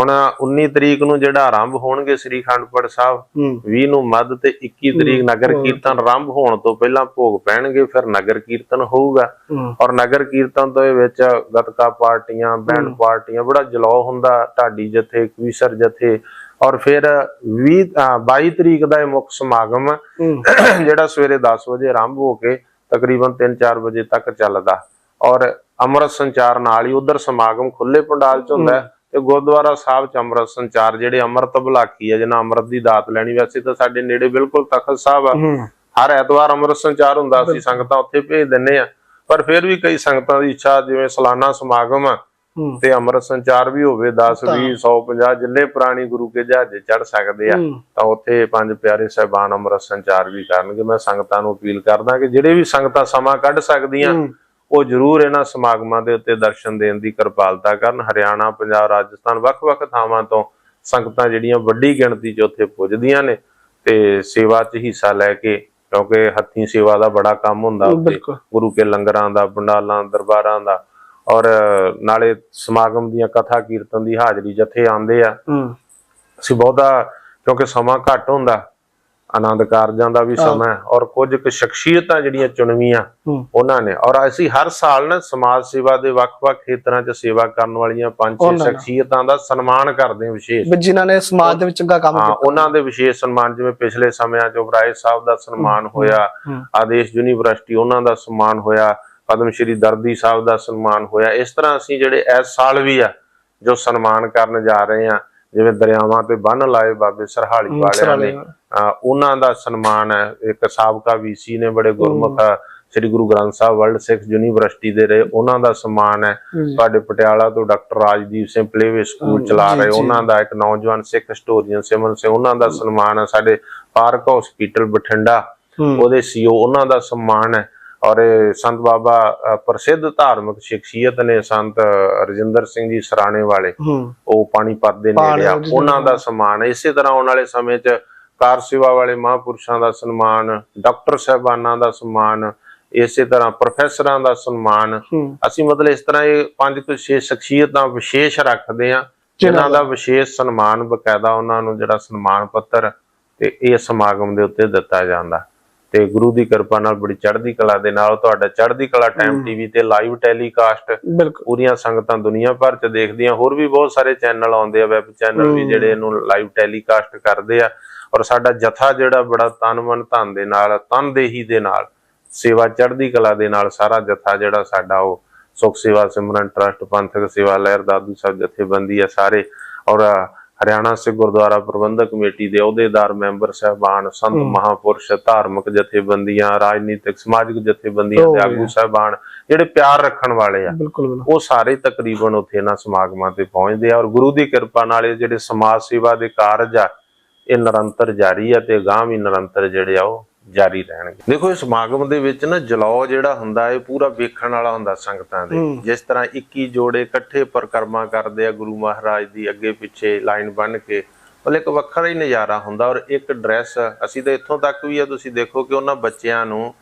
ਹੁਣ 19 ਤਰੀਕ ਨੂੰ ਜਿਹੜਾ ਆਰੰਭ ਹੋਣਗੇ ਸ੍ਰੀ ਅਖੰਡਪੜ ਸਾਹਿਬ ਹੂੰ। 20 ਨੂੰ ਮੱਧ ਤੇ 21 ਤਰੀਕ ਨਗਰ ਕੀਰਤਨ ਆਰੰਭ ਹੋਣ ਤੋਂ ਪਹਿਲਾਂ ਭੋਗ ਪੈਣਗੇ ਫਿਰ ਨਗਰ ਕੀਰਤਨ ਹੋਊਗਾ। ਔਰ ਨਗਰ ਕੀਰਤਨ ਤੋਂ ਵਿੱਚ ਗਤਕਾ ਪਾਰਟੀਆਂ ਬੈਂਡ ਪਾਰਟੀਆਂ ਬੜਾ ਜਲੌ ਹੁੰਦਾ ਢਾਡੀ ਜਥੇ ਕਵੀਸਰ ਜਥੇ। ਔਰ ਫਿਰ 20 ਅ, 22 ਤਰੀਕ ਦਾ ਇਹ ਮੁੱਖ ਸਮਾਗਮ ਜਿਹੜਾ ਸਵੇਰੇ 10 ਵਜੇ ਆਰੰਭ ਹੋ ਕੇ ਤਕਰੀਬਨ 3-4 ਵਜੇ ਤੱਕ ਚੱਲਦਾ। ਔਰ ਅੰਮ੍ਰਿਤ ਸੰਚਾਰ ਨਾਲ ਹੀ ਉਧਰ ਸਮਾਗਮ ਖੁੱਲੇ ਪੰਡਾਲ ਚ ਹੁੰਦਾ ਤੇ ਗੁਰਦੁਆਰਾ ਸਾਹਿਬ ਚ ਅੰਮ੍ਰਿਤ ਸੰਚਾਰ ਜਿਹੜੇ ਅੰਮ੍ਰਿਤ ਭਲਾਕੀ ਹੈ ਜਿਹਨਾਂ ਅੰਮ੍ਰਿਤ ਦੀ ਦਾਤ ਲੈਣੀ ਵੈਸੇ ਤਾਂ ਸਾਡੇ ਨੇੜੇ ਬਿਲਕੁਲ ਤਖਤ ਸਾਹਿਬ ਆ। ਹਰ ਐਤਵਾਰ ਅੰਮ੍ਰਿਤ ਸੰਚਾਰ ਹੁੰਦਾ ਅਸੀਂ ਸੰਗਤਾਂ ਉੱਥੇ ਭੇਜ ਦਿੰਨੇ ਆ ਪਰ ਫਿਰ ਵੀ ਕਈ ਸੰਗਤਾਂ ਦੀ ਇੱਛਾ ਜਿਵੇਂ ਸਾਲਾਨਾ ਸਮਾਗਮ ਆ ਤੇ ਅੰਮ੍ਰਿਤ ਸੰਚਾਰ ਵੀ ਹੋਵੇ 10 20 150 ਜਿੰਨੇ ਪ੍ਰਾਣੀ ਗੁਰੂ ਕੇ ਜਹਾਜ਼ੇ ਚੜ ਸਕਦੇ ਆ ਤਾਂ ਉੱਥੇ ਪੰਜ ਪਿਆਰੇ ਸਹਿਬਾਨ ਅੰਮ੍ਰਿਤ ਸੰਚਾਰ ਵੀ ਕਰਨਗੇ। ਮੈਂ ਸੰਗਤਾਂ ਨੂੰ ਅਪੀਲ ਕਰਦਾ ਕਿ ਜਿਹੜੇ ਵੀ ਸੰਗਤਾਂ ਸਮਾਂ ਕੱਢ ਸਕਦੀਆਂ। ਉਹ ਜ਼ਰੂਰ ਇਹਨਾਂ ਸਮਾਗਮਾਂ ਦੇ ਉੱਤੇ ਦਰਸ਼ਨ ਦੇਣ ਦੀ ਕਿਰਪਾਲਤਾ ਕਰਨ। ਹਰਿਆਣਾ ਪੰਜਾਬ ਰਾਜਸਥਾਨ ਵੱਖ-ਵੱਖ ਥਾਵਾਂ ਤੋਂ ਸੰਗਤਾਂ ਜਿਹੜੀਆਂ ਵੱਡੀ ਗਿਣਤੀ 'ਚ ਉੱਥੇ ਪੁੱਜਦੀਆਂ ਨੇ ਤੇ ਸੇਵਾ 'ਚ ਹਿੱਸਾ ਲੈ ਕੇ ਕਿਉਂਕਿ ਹੱਥੀਂ ਸੇਵਾ ਦਾ ਬੜਾ ਕੰਮ ਹੁੰਦਾ ਉੱਥੇ। ਗੁਰੂ ਕੇ ਲੰਗਰਾਂ ਦਾ ਪੰਡਾਲਾਂ ਦਰਬਾਰਾਂ ਦਾ। ਔਰ ਨਾਲੇ ਸਮਾਗਮ ਦੀਆਂ ਕਥਾ ਕੀਰਤਨ ਦੀ ਹਾਜ਼ਰੀ ਜਥੇ ਆਉਂਦੇ ਆ ਅਸੀਂ ਬਹੁਤਾ ਕਿਉਂਕਿ ਸਮਾਂ ਘੱਟ ਹੁੰਦਾ ਆਨੰਦ ਕਾਰਜਾਂ ਦਾ ਵੀ ਸਮਾਂ ਹੈ ਔਰ ਕੁਝ ਕੁ ਸ਼ਖਸੀਅਤਾਂ ਜਿਹੜੀਆਂ ਚੁਣਵੀਆਂ ਉਹਨਾਂ ਨੇ ਔਰ ਅਸੀਂ ਹਰ ਸਾਲ ਨਾ ਸਮਾਜ ਸੇਵਾ ਦੇ ਵੱਖ-ਵੱਖ ਖੇਤਰਾਂ 'ਚ ਸੇਵਾ ਕਰਨ ਵਾਲੀਆਂ ਪੰਜ ਛੇ। ਸ਼ਖਸੀਅਤਾਂ ਦਾ ਸਨਮਾਨ ਕਰਦੇ ਹਾਂ ਵਿਸ਼ੇਸ਼। ਜਿਨ੍ਹਾਂ ਨੇ ਸਮਾਜ ਦੇ ਵਿੱਚ ਚੰਗਾ ਕੰਮ ਕੀਤਾ। ਉਹਨਾਂ ਦੇ ਵਿਸ਼ੇਸ਼ ਸਨਮਾਨ ਜਿਵੇਂ ਪਿਛਲੇ ਸਮਿਆਂ 'ਚ ਉਬਰਾਏ ਸਾਹਿਬ ਦਾ ਸਨਮਾਨ ਹੋਇਆ ਆਦੇਸ਼ ਯੂਨੀਵਰਸਿਟੀ ਉਹਨਾਂ ਦਾ ਸਨਮਾਨ ਹੋਇਆ ਪਦਮ ਸ਼੍ਰੀ ਦਰਦੀ ਸਾਹਿਬ ਦਾ ਸਨਮਾਨ ਹੋਇਆ। ਇਸ ਤਰ੍ਹਾਂ ਅਸੀਂ ਜਿਹੜੇ ਇਸ ਸਾਲ ਵੀ ਆ ਜੋ ਸਨਮਾਨ ਕਰਨ ਜਾ ਰਹੇ ਆ ਜਿਵੇਂ ਦਰਿਆਵਾਂ ਤੇ ਬੰਨ ਲਾਏ ਬਾਬੇ ਸਰਹਾਲੀ ਵਾਲਿਆਂ ਨੇ। ਉਹਨਾਂ ਦਾ ਸਨਮਾਨ ਹੈ। ਇੱਕ ਸਾਬਕਾ ਵੀਸੀ ਨੇ ਬੜੇ ਗੁਰਮੁਖ ਸ੍ਰੀ ਗੁਰੂ ਗ੍ਰੰਥ ਸਾਹਿਬ ਵਰਲਡ ਸਿੱਖ ਯੂਨੀਵਰਸਿਟੀ ਦੇ ਰਹੇ ਉਹਨਾਂ ਦਾ ਸਨਮਾਨ ਹੈ। ਸਾਡੇ ਪਟਿਆਲਾ ਤੋਂ doctor Rajdeep Singh playway school ਚਲਾ ਰਹੇ। ਉਹਨਾਂ ਦਾ ਇੱਕ ਨੌਜਵਾਨ ਸਿੱਖ ਹਿਸਟੋਰੀਅਨ ਸਿਮਨ ਸਿੰਘ ਉਹਨਾਂ ਦਾ ਸਨਮਾਨ ਹੈ। ਸਾਡੇ ਪਾਰਕ ਹਸਪੀਟਲ ਬਠਿੰਡਾ ਉਹਦੇ ਸੀਓ ਉਹਨਾਂ ਦਾ ਸਨਮਾਨ ਹੈ। ਔਰ ਇਹ ਸੰਤ ਬਾਬਾ ਪ੍ਰਸਿੱਧ ਧਾਰਮਿਕ ਸ਼ਖਸੀਅਤ ਨੇ ਸੰਤ ਰਜਿੰਦਰ ਸਿੰਘ ਜੀ ਸਰਾਣੇ ਵਾਲੇ। ਉਹ ਪਾਣੀਪਤ ਦੇ ਨੇੜੇ ਆ। ਉਹਨਾਂ ਦਾ ਸਨਮਾਨ ਇਸੇ ਤਰ੍ਹਾਂ ਆਉਣ ਵਾਲੇ ਸਮੇਂ 'ਚ ਕਾਰ ਸੇਵਾ ਵਾਲੇ ਮਹਾਂਪੁਰਸ਼ਾਂ ਦਾ ਸਨਮਾਨ ਡਾਕਟਰ ਸਾਹਿਬਾਨਾਂ ਦਾ ਸਨਮਾਨ ਇਸੇ ਤਰ੍ਹਾਂ ਪ੍ਰੋਫੈਸਰਾਂ ਦਾ ਸਨਮਾਨ। ਅਸੀਂ ਮਤਲਬ ਇਸ ਤਰ੍ਹਾਂ ਇਹ ਪੰਜ ਤੋਂ ਛੇ ਸ਼ਖਸੀਅਤਾਂ ਵਿਸ਼ੇਸ਼ ਰੱਖਦੇ ਆ ਜਿਨ੍ਹਾਂ ਦਾ ਵਿਸ਼ੇਸ਼ ਸਨਮਾਨ ਬਕਾਇਦਾ ਉਹਨਾਂ ਨੂੰ ਜਿਹੜਾ ਸਨਮਾਨ ਪੱਤਰ ਤੇ ਇਹ ਸਮਾਗਮ ਦੇ ਉੱਤੇ ਦਿੱਤਾ ਜਾਂਦਾ। ਤੇ ਗੁਰੂ ਦੀ ਕਿਰਪਾ ਨਾਲ ਬੜੀ ਚੜ੍ਹਦੀ ਕਲਾ ਦੇ ਨਾਲ ਤੁਹਾਡਾ ਚੜ੍ਹਦੀ ਕਲਾ ਟਾਈਮ ਟੀਵੀ ਤੇ ਲਾਈਵ ਟੈਲੀਕਾਸਟ ਪੂਰੀਆਂ ਸੰਗਤਾਂ ਦੁਨੀਆ ਭਰ ਚ ਦੇਖਦੀਆਂ ਹੋਰ ਵੀ ਬਹੁਤ ਸਾਰੇ ਚੈਨਲ ਆਉਂਦੇ ਆ ਵੈਬ ਚੈਨਲ ਵੀ ਜਿਹੜੇ ਇਹਨੂੰ ਲਾਈਵ ਟੈਲੀਕਾਸਟ ਕਰਦੇ ਆ। ਔਰ ਸਾਡਾ ਜਥਾ ਜਿਹੜਾ ਬੜਾ ਤਨ ਮਨ ਧਨ ਦੇ ਨਾਲ ਤਨਦੇਹੀ ਦੇ ਨਾਲ ਸੇਵਾ ਚੜ੍ਹਦੀ ਕਲਾ ਦੇ ਨਾਲ ਸਾਰਾ ਜਥਾ ਜਿਹੜਾ ਸਾਡਾ ਉਹ ਸੁਖ ਸੇਵਾ ਸਿਮਰਨ ਟਰਸਟ ਪੰਥਕ ਸੇਵਾ ਲਹਿਰ ਦਾਦੂ ਸਾਹਿਬ ਜਥੇਬੰਦੀ ਆ ਸਾਰੇ। ਔਰ ਹਰਿਆਣਾ ਸਿੱਖ ਗੁਰਦੁਆਰਾ ਪ੍ਰਬੰਧਕ ਕਮੇਟੀ ਦੇ ਅਹੁਦੇਦਾਰ ਮੈਂਬਰ ਸਹਿਬਾਨ ਸੰਤ ਮਹਾਪੁਰਸ਼ ਧਾਰਮਿਕ ਜਥੇਬੰਦੀਆਂ ਰਾਜਨੀਤਿਕ ਸਮਾਜਿਕ ਜਥੇਬੰਦੀਆਂ ਦੇ ਆਗੂ ਸਹਿਬਾਨ ਜਿਹੜੇ ਪਿਆਰ ਰੱਖਣ ਵਾਲੇ ਆ। ਉਹ ਸਾਰੇ ਤਕਰੀਬਨ ਉੱਥੇ ਇਹਨਾਂ ਸਮਾਗਮਾਂ ਤੇ ਪਹੁੰਚਦੇ ਆ ਔਰ ਗੁਰੂ ਦੀ ਕਿਰਪਾ ਨਾਲ ਇਹ ਜਿਹੜੇ ਸਮਾਜ ਸੇਵਾ ਦੇ ਕਾਰਜ ਆ ਇਹ ਨਿਰੰਤਰ ਜਾਰੀ ਆ ਤੇ ਗਾਂ ਵੀ ਨਿਰੰਤਰ ਜਿਹੜੇ ਆ ਉਹ ਜਾਰੀ ਰਹਿਣਗੇ। ਦੇਖੋ ਇਹ ਸਮਾਗਮ ਦੇ ਵਿੱਚ ਨਾ ਜਲੌ ਜਿਹੜਾ ਹੁੰਦਾ ਇਹ ਪੂਰਾ ਵੇਖਣ ਵਾਲਾ ਹੁੰਦਾ ਸੰਗਤਾਂ ਦੇ। ਜਿਸ ਤਰ੍ਹਾਂ 21 ਜੋੜੇ ਇਕੱਠੇ ਪਰਿਕਰਮਾ ਕਰਦੇ ਆ ਗੁਰੂ ਮਹਾਰਾਜ ਦੀ ਅੱਗੇ ਪਿੱਛੇ ਲਾਈਨ ਬੰਨ ਕੇ ਮਤਲਬ ਇੱਕ ਵੱਖਰਾ ਹੀ ਨਜ਼ਾਰਾ ਹੁੰਦਾ ਔਰ ਇੱਕ ਡਰੈਸ ਅਸੀਂ ਤਾਂ ਇੱਥੋਂ ਤੱਕ ਵੀ ਆ ਤੁਸੀਂ ਦੇਖੋ ਕਿ ਉਹਨਾਂ ਬੱਚਿਆਂ ਨੂੰ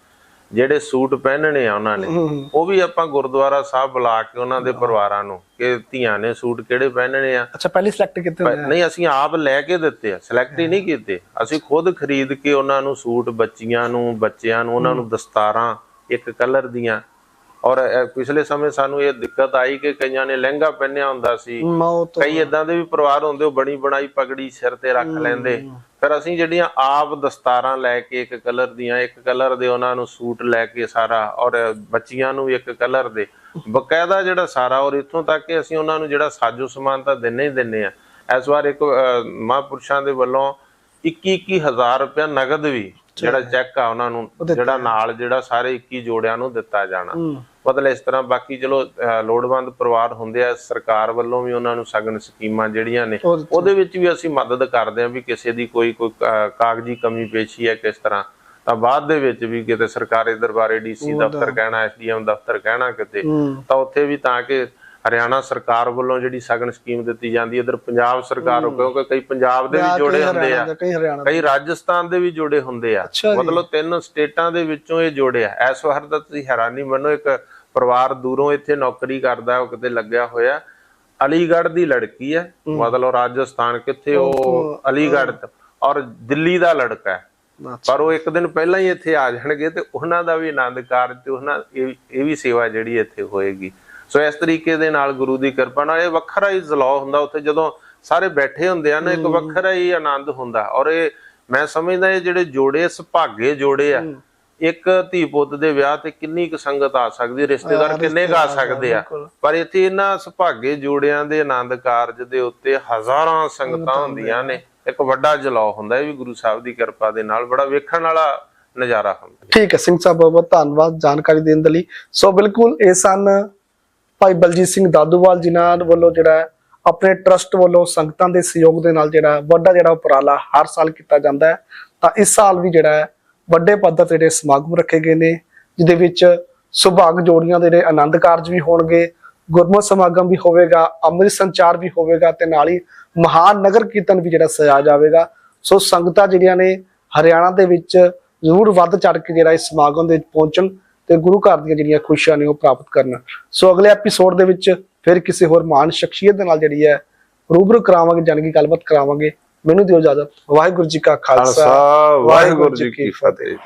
ਜਿਹੜੇ ਸੂਟ ਪਹਿਨਣੇ ਆ ਉਹਨਾਂ ਨੇ ਉਹ ਵੀ ਆਪਾਂ ਗੁਰਦੁਆਰਾ ਸਾਹਿਬ ਬੁਲਾ ਕੇ ਉਹਨਾਂ ਦੇ ਪਰਿਵਾਰਾਂ ਨੂੰ ਕਿ ਧੀਆਂ ਨੇ ਸੂਟ ਕਿਹੜੇ ਪਹਿਨਣੇ ਆ। ਅੱਛਾ ਪਹਿਲੀ ਸਿਲੈਕਟ ਕੀਤੇ ਹੋਏ ਨਹੀਂ ਅਸੀਂ ਆਪ ਲੈ ਕੇ ਦਿੱਤੇ ਆ ਸਿਲੈਕਟ ਹੀ ਨਹੀਂ ਕੀਤੇ। ਅਸੀਂ ਖੁਦ ਖਰੀਦ ਕੇ ਉਹਨਾਂ ਨੂੰ ਸੂਟ ਬੱਚੀਆਂ ਨੂੰ ਬੱਚਿਆਂ ਨੂੰ ਉਹਨਾਂ ਨੂੰ ਦਸਤਾਰਾਂ ਇੱਕ ਕਲਰ ਦੀਆਂ। ਔਰ ਪਿਛਲੇ ਸਮੇਂ ਸਾਨੂੰ ਇਹ ਦਿੱਕਤ ਆਈ ਕਿ ਕਈਆਂ ਨੇ ਲਹਿੰਗਾ ਪਹਿਨਿਆ ਹੁੰਦਾ ਸੀ। ਕਈ ਇਦਾਂ ਦੇ ਵੀ ਪਰਿਵਾਰ ਹੁੰਦੇ ਉਹ ਬਣੀ ਬਣਾਈ ਪਗੜੀ ਸਿਰ ਤੇ ਰੱਖ ਲੈਂਦੇ। ਫਿਰ ਅਸੀਂ ਜਿਹੜੀਆਂ ਆਪ ਦਸਤਾਰਾਂ ਲੈ ਕੇ ਇੱਕ ਕਲਰ ਦੀਆਂ, ਇੱਕ ਕਲਰ ਦੇ ਉਹਨਾਂ ਨੂੰ ਸੂਟ ਲੈ ਕੇ ਸਾਰਾ ਔਰ ਬੱਚੀਆਂ ਨੂੰ ਵੀ ਇੱਕ ਕਲਰ ਦੇ, ਬਕਾਇਦਾ ਜਿਹੜਾ ਸਾਰਾ ਔਰ ਇੱਥੋਂ ਤੱਕ ਕਿ ਅਸੀਂ ਉਹਨਾਂ ਨੂੰ ਜਿਹੜਾ ਸਾਜੋ ਸਮਾਨ ਤਾਂ ਦਿੰਨੇ ਹੀ ਦਿੰਨੇ ਆ। ਇਸ ਵਾਰ ਇੱਕ ਮਹਾਂਪੁਰਸ਼ਾਂ ਦੇ ਵੱਲੋਂ 21 21000 ਰੁਪਇਆ ਨਗਦ ਵੀ ਜਿਹੜਾ ਚੈੱਕ ਆ ਉਹਨਾਂ ਨੂੰ ਜਿਹੜਾ ਨਾਲ ਜਿਹੜਾ ਸਾਰੇ 21 ਜੋੜਿਆਂ ਨੂੰ ਦਿੱਤਾ ਜਾਣਾ। ਮਤਲਬ ਇਸ ਤਰ੍ਹਾਂ ਬਾਕੀ ਚਲੋ ਲੋੜਵੰਦ ਪਰਿਵਾਰ ਹੁੰਦੇ ਆ ਸਰਕਾਰ ਵੱਲੋਂ ਵੀ ਉਹਨਾਂ ਨੂੰ ਸਗਨ ਸਕੀਮਾਂ ਜਿਹੜੀਆਂ ਨੇ ਉਹ- ਉਹਦੇ ਵਿੱਚ ਵੀ ਅਸੀਂ ਮਦਦ ਕਰਦੇ ਹਾਂ ਵੀ ਕਿਸੇ ਦੀ ਕੋਈ ਕੋਈ ਕਾਗਜ਼ੀ ਕਮੀ ਪੇਸ਼ੀ ਹੈ ਕਿਸ ਤਰ੍ਹਾਂ। ਤਾਂ ਬਾਅਦ ਦੇ ਵਿੱਚ ਵੀ ਕਿਤੇ ਸਰਕਾਰੀ ਦਰਬਾਰੇ ਡੀਸੀ ਦਫ਼ਤਰ ਕਹਿਣਾ ਐਸਡੀਐਮ ਦਫ਼ਤਰ ਕਹਿਣਾ ਕਿਤੇ ਤਾਂ ਉੱਥੇ ਵੀ ਤਾਂ ਕਿ ਹਰਿਆਣਾ ਸਰਕਾਰ ਵੱਲੋਂ ਜਿਹੜੀ ਸਗਨ ਸਕੀਮ ਦਿੱਤੀ ਜਾਂਦੀ ਹੈ ਇਧਰ ਪੰਜਾਬ ਸਰਕਾਰ ਕਿਉਂਕਿ ਕਈ ਪੰਜਾਬ ਦੇ ਵੀ ਜੋੜੇ ਹੁੰਦੇ ਆ। ਦਾ, ਕਈ ਦਾ। ਰਾਜਸਥਾਨ ਦੇ ਵੀ ਜੋੜੇ ਹੁੰਦੇ ਆ। ਮਤਲਬ ਤਿੰਨ ਸਟੇਟਾਂ ਦੇ ਵਿੱਚੋਂ ਇਹ ਜੋੜੇ ਆ। ਇਸ ਵਾਰ ਤਾਂ ਤੁਸੀਂ ਹੈਰਾਨੀ ਮੰਨੋ ਇੱਕ ਪਰਿਵਾਰ ਦੂਰੋਂ ਇੱਥੇ ਨੌਕਰੀ ਕਰਦਾ ਉਹ ਕਿਤੇ ਲੱਗਿਆ ਹੋਇਆ। ਅਲੀਗੜ੍ਹ ਦੀ ਲੜਕੀ ਹੈ ਮਤਲਬ ਰਾਜਸਥਾਨ ਕਿੱਥੇ ਉਹ ਅਲੀਗੜ੍ਹ ਔਰ ਦਿੱਲੀ ਦਾ ਲੜਕਾ ਹੈ। ਪਰ ਉਹ ਇੱਕ ਦਿਨ ਪਹਿਲਾਂ ਹੀ ਇੱਥੇ ਆ ਜਾਣਗੇ ਤੇ ਉਹਨਾਂ ਦਾ ਵੀ ਆਨੰਦ ਕਾਰਜ ਤੇ ਉਹਨਾਂ ਇਹ ਵੀ ਸੇਵਾ ਜਿਹੜੀ ਇੱਥੇ ਹੋਏਗੀ। ਸੋ ਇਸ ਤਰੀਕੇ ਦੇ ਨਾਲ ਗੁਰੂ ਦੀ ਕਿਰਪਾ ਨਾਲ ਇਹ ਵੱਖਰਾ ਹੀ ਜਲਾਅ ਹੁੰਦਾ ਉੱਥੇ ਜਦੋਂ ਸਾਰੇ ਬੈਠੇ ਹੁੰਦੇ ਆ ਨਾ ਇੱਕ ਵੱਖਰਾ ਹੀ ਆਨੰਦ ਹੁੰਦਾ। ਔਰ ਇਹ ਮੈਂ ਸਮਝਦਾ ਇਹ ਜਿਹੜੇ ਜੋੜੇ ਸੁਭਾਗੇ ਜੋੜੇ ਆ ਇੱਕ ਧੀ ਪੁੱਤ ਦੇ ਵਿਆਹ ਤੇ ਕਿੰਨੀ ਕੁ ਸੰਗਤ ਆ ਸਕਦੀ ਰਿਸ਼ਤੇਦਾਰ ਕਿੰਨੇ ਆ ਸਕਦੇ ਆ। ਪਰ ਇੱਥੇ ਇਹਨਾਂ ਸੁਭਾਗੇ ਜੋੜਿਆਂ ਦੇ ਆਨੰਦ ਕਾਰਜ ਦੇ ਉੱਤੇ ਹਜ਼ਾਰਾਂ ਸੰਗਤਾਂ ਹੁੰਦੀਆਂ ਨੇ। ਇੱਕ ਵੱਡਾ ਜਲਾਅ ਹੁੰਦਾ ਇਹ ਵੀ ਗੁਰੂ ਸਾਹਿਬ ਦੀ ਕਿਰਪਾ ਦੇ ਨਾਲ ਬੜਾ ਵੇਖਣ ਵਾਲਾ ਨਜ਼ਾਰਾ ਹੁੰਦਾ। ਠੀਕ ਹੈ ਸਿੰਘ ਸਾਹਿਬ ਬਹੁਤ ਬਹੁਤ ਧੰਨਵਾਦ ਜਾਣਕਾਰੀ ਦੇਣ ਦੇ ਲਈ। ਸੋ ਬਿਲਕੁਲ ਇਹ ਸਨ ਭਾਈ ਬਲਜੀਤ ਸਿੰਘ ਦਾਦੂਵਾਲ ਜਿਨ੍ਹਾਂ ਵੱਲੋਂ ਜਿਹੜਾ ਆਪਣੇ ਟਰਸਟ ਵੱਲੋਂ ਸੰਗਤਾਂ ਦੇ ਸਹਿਯੋਗ ਦੇ ਨਾਲ ਜਿਹੜਾ ਵੱਡਾ ਜਿਹੜਾ ਉਪਰਾਲਾ ਹਰ ਸਾਲ ਕੀਤਾ ਜਾਂਦਾ ਹੈ। ਤਾਂ ਇਸ ਸਾਲ ਵੀ ਜਿਹੜਾ ਹੈ, ਵੱਡੇ ਪੱਧਰ ਤੇ ਜਿਹੜੇ ਸਮਾਗਮ ਰੱਖੇ ਗਏ ਨੇ, ਜਿਹਦੇ ਵਿੱਚ ਸੁਭਾਗ ਜੋੜੀਆਂ ਦੇ ਜਿਹੜੇ ਆਨੰਦ ਕਾਰਜ ਵੀ ਹੋਣਗੇ, ਗੁਰਮਤਿ ਸਮਾਗਮ ਵੀ ਹੋਵੇਗਾ, ਅੰਮ੍ਰਿਤ ਸੰਚਾਰ ਵੀ ਹੋਵੇਗਾ ਤੇ ਨਾਲ ਹੀ ਮਹਾਨ ਨਗਰ ਕੀਰਤਨ ਵੀ ਜਿਹੜਾ ਸਜਾਇਆ ਜਾਵੇਗਾ। ਸੋ ਸੰਗਤਾਂ ਜਿਹੜੀਆਂ ਨੇ, ਹਰਿਆਣਾ ਦੇ ਵਿੱਚ ਜ਼ਰੂਰ ਵੱਧ ਚੜ ਕੇ ਜਿਹੜਾ ਇਸ ਸਮਾਗਮ ਦੇ ਵਿੱਚ ਪਹੁੰਚਣ। ਤੇ ਗੁਰੂ ਘਰ ਦੀਆਂ ਜਿਹੜੀਆਂ ਖੁਸ਼ੀਆਂ ਨੇ ਉਹ ਪ੍ਰਾਪਤ ਕਰਨ। ਸੋ ਅਗਲੇ ਐਪੀਸੋਡ ਦੇ ਵਿੱਚ ਫਿਰ ਕਿਸੇ ਹੋਰ ਮਹਾਨ ਸ਼ਖਸੀਅਤ ਦੇ ਨਾਲ ਜਿਹੜੀ ਹੈ ਰੂਬਰੂ ਕਰਾਵਾਂਗੇ ਜਾਣੀ ਕਿ ਗੱਲਬਾਤ ਕਰਾਵਾਂਗੇ। ਮੈਨੂੰ ਦਿਓ ਇਜਾਜ਼ਤ। ਵਾਹਿਗੁਰੂ ਜੀ ਕਾ ਖਾਲਸਾ ਵਾਹਿਗੁਰੂ ਜੀ ਕੀ ਫਤਿਹ।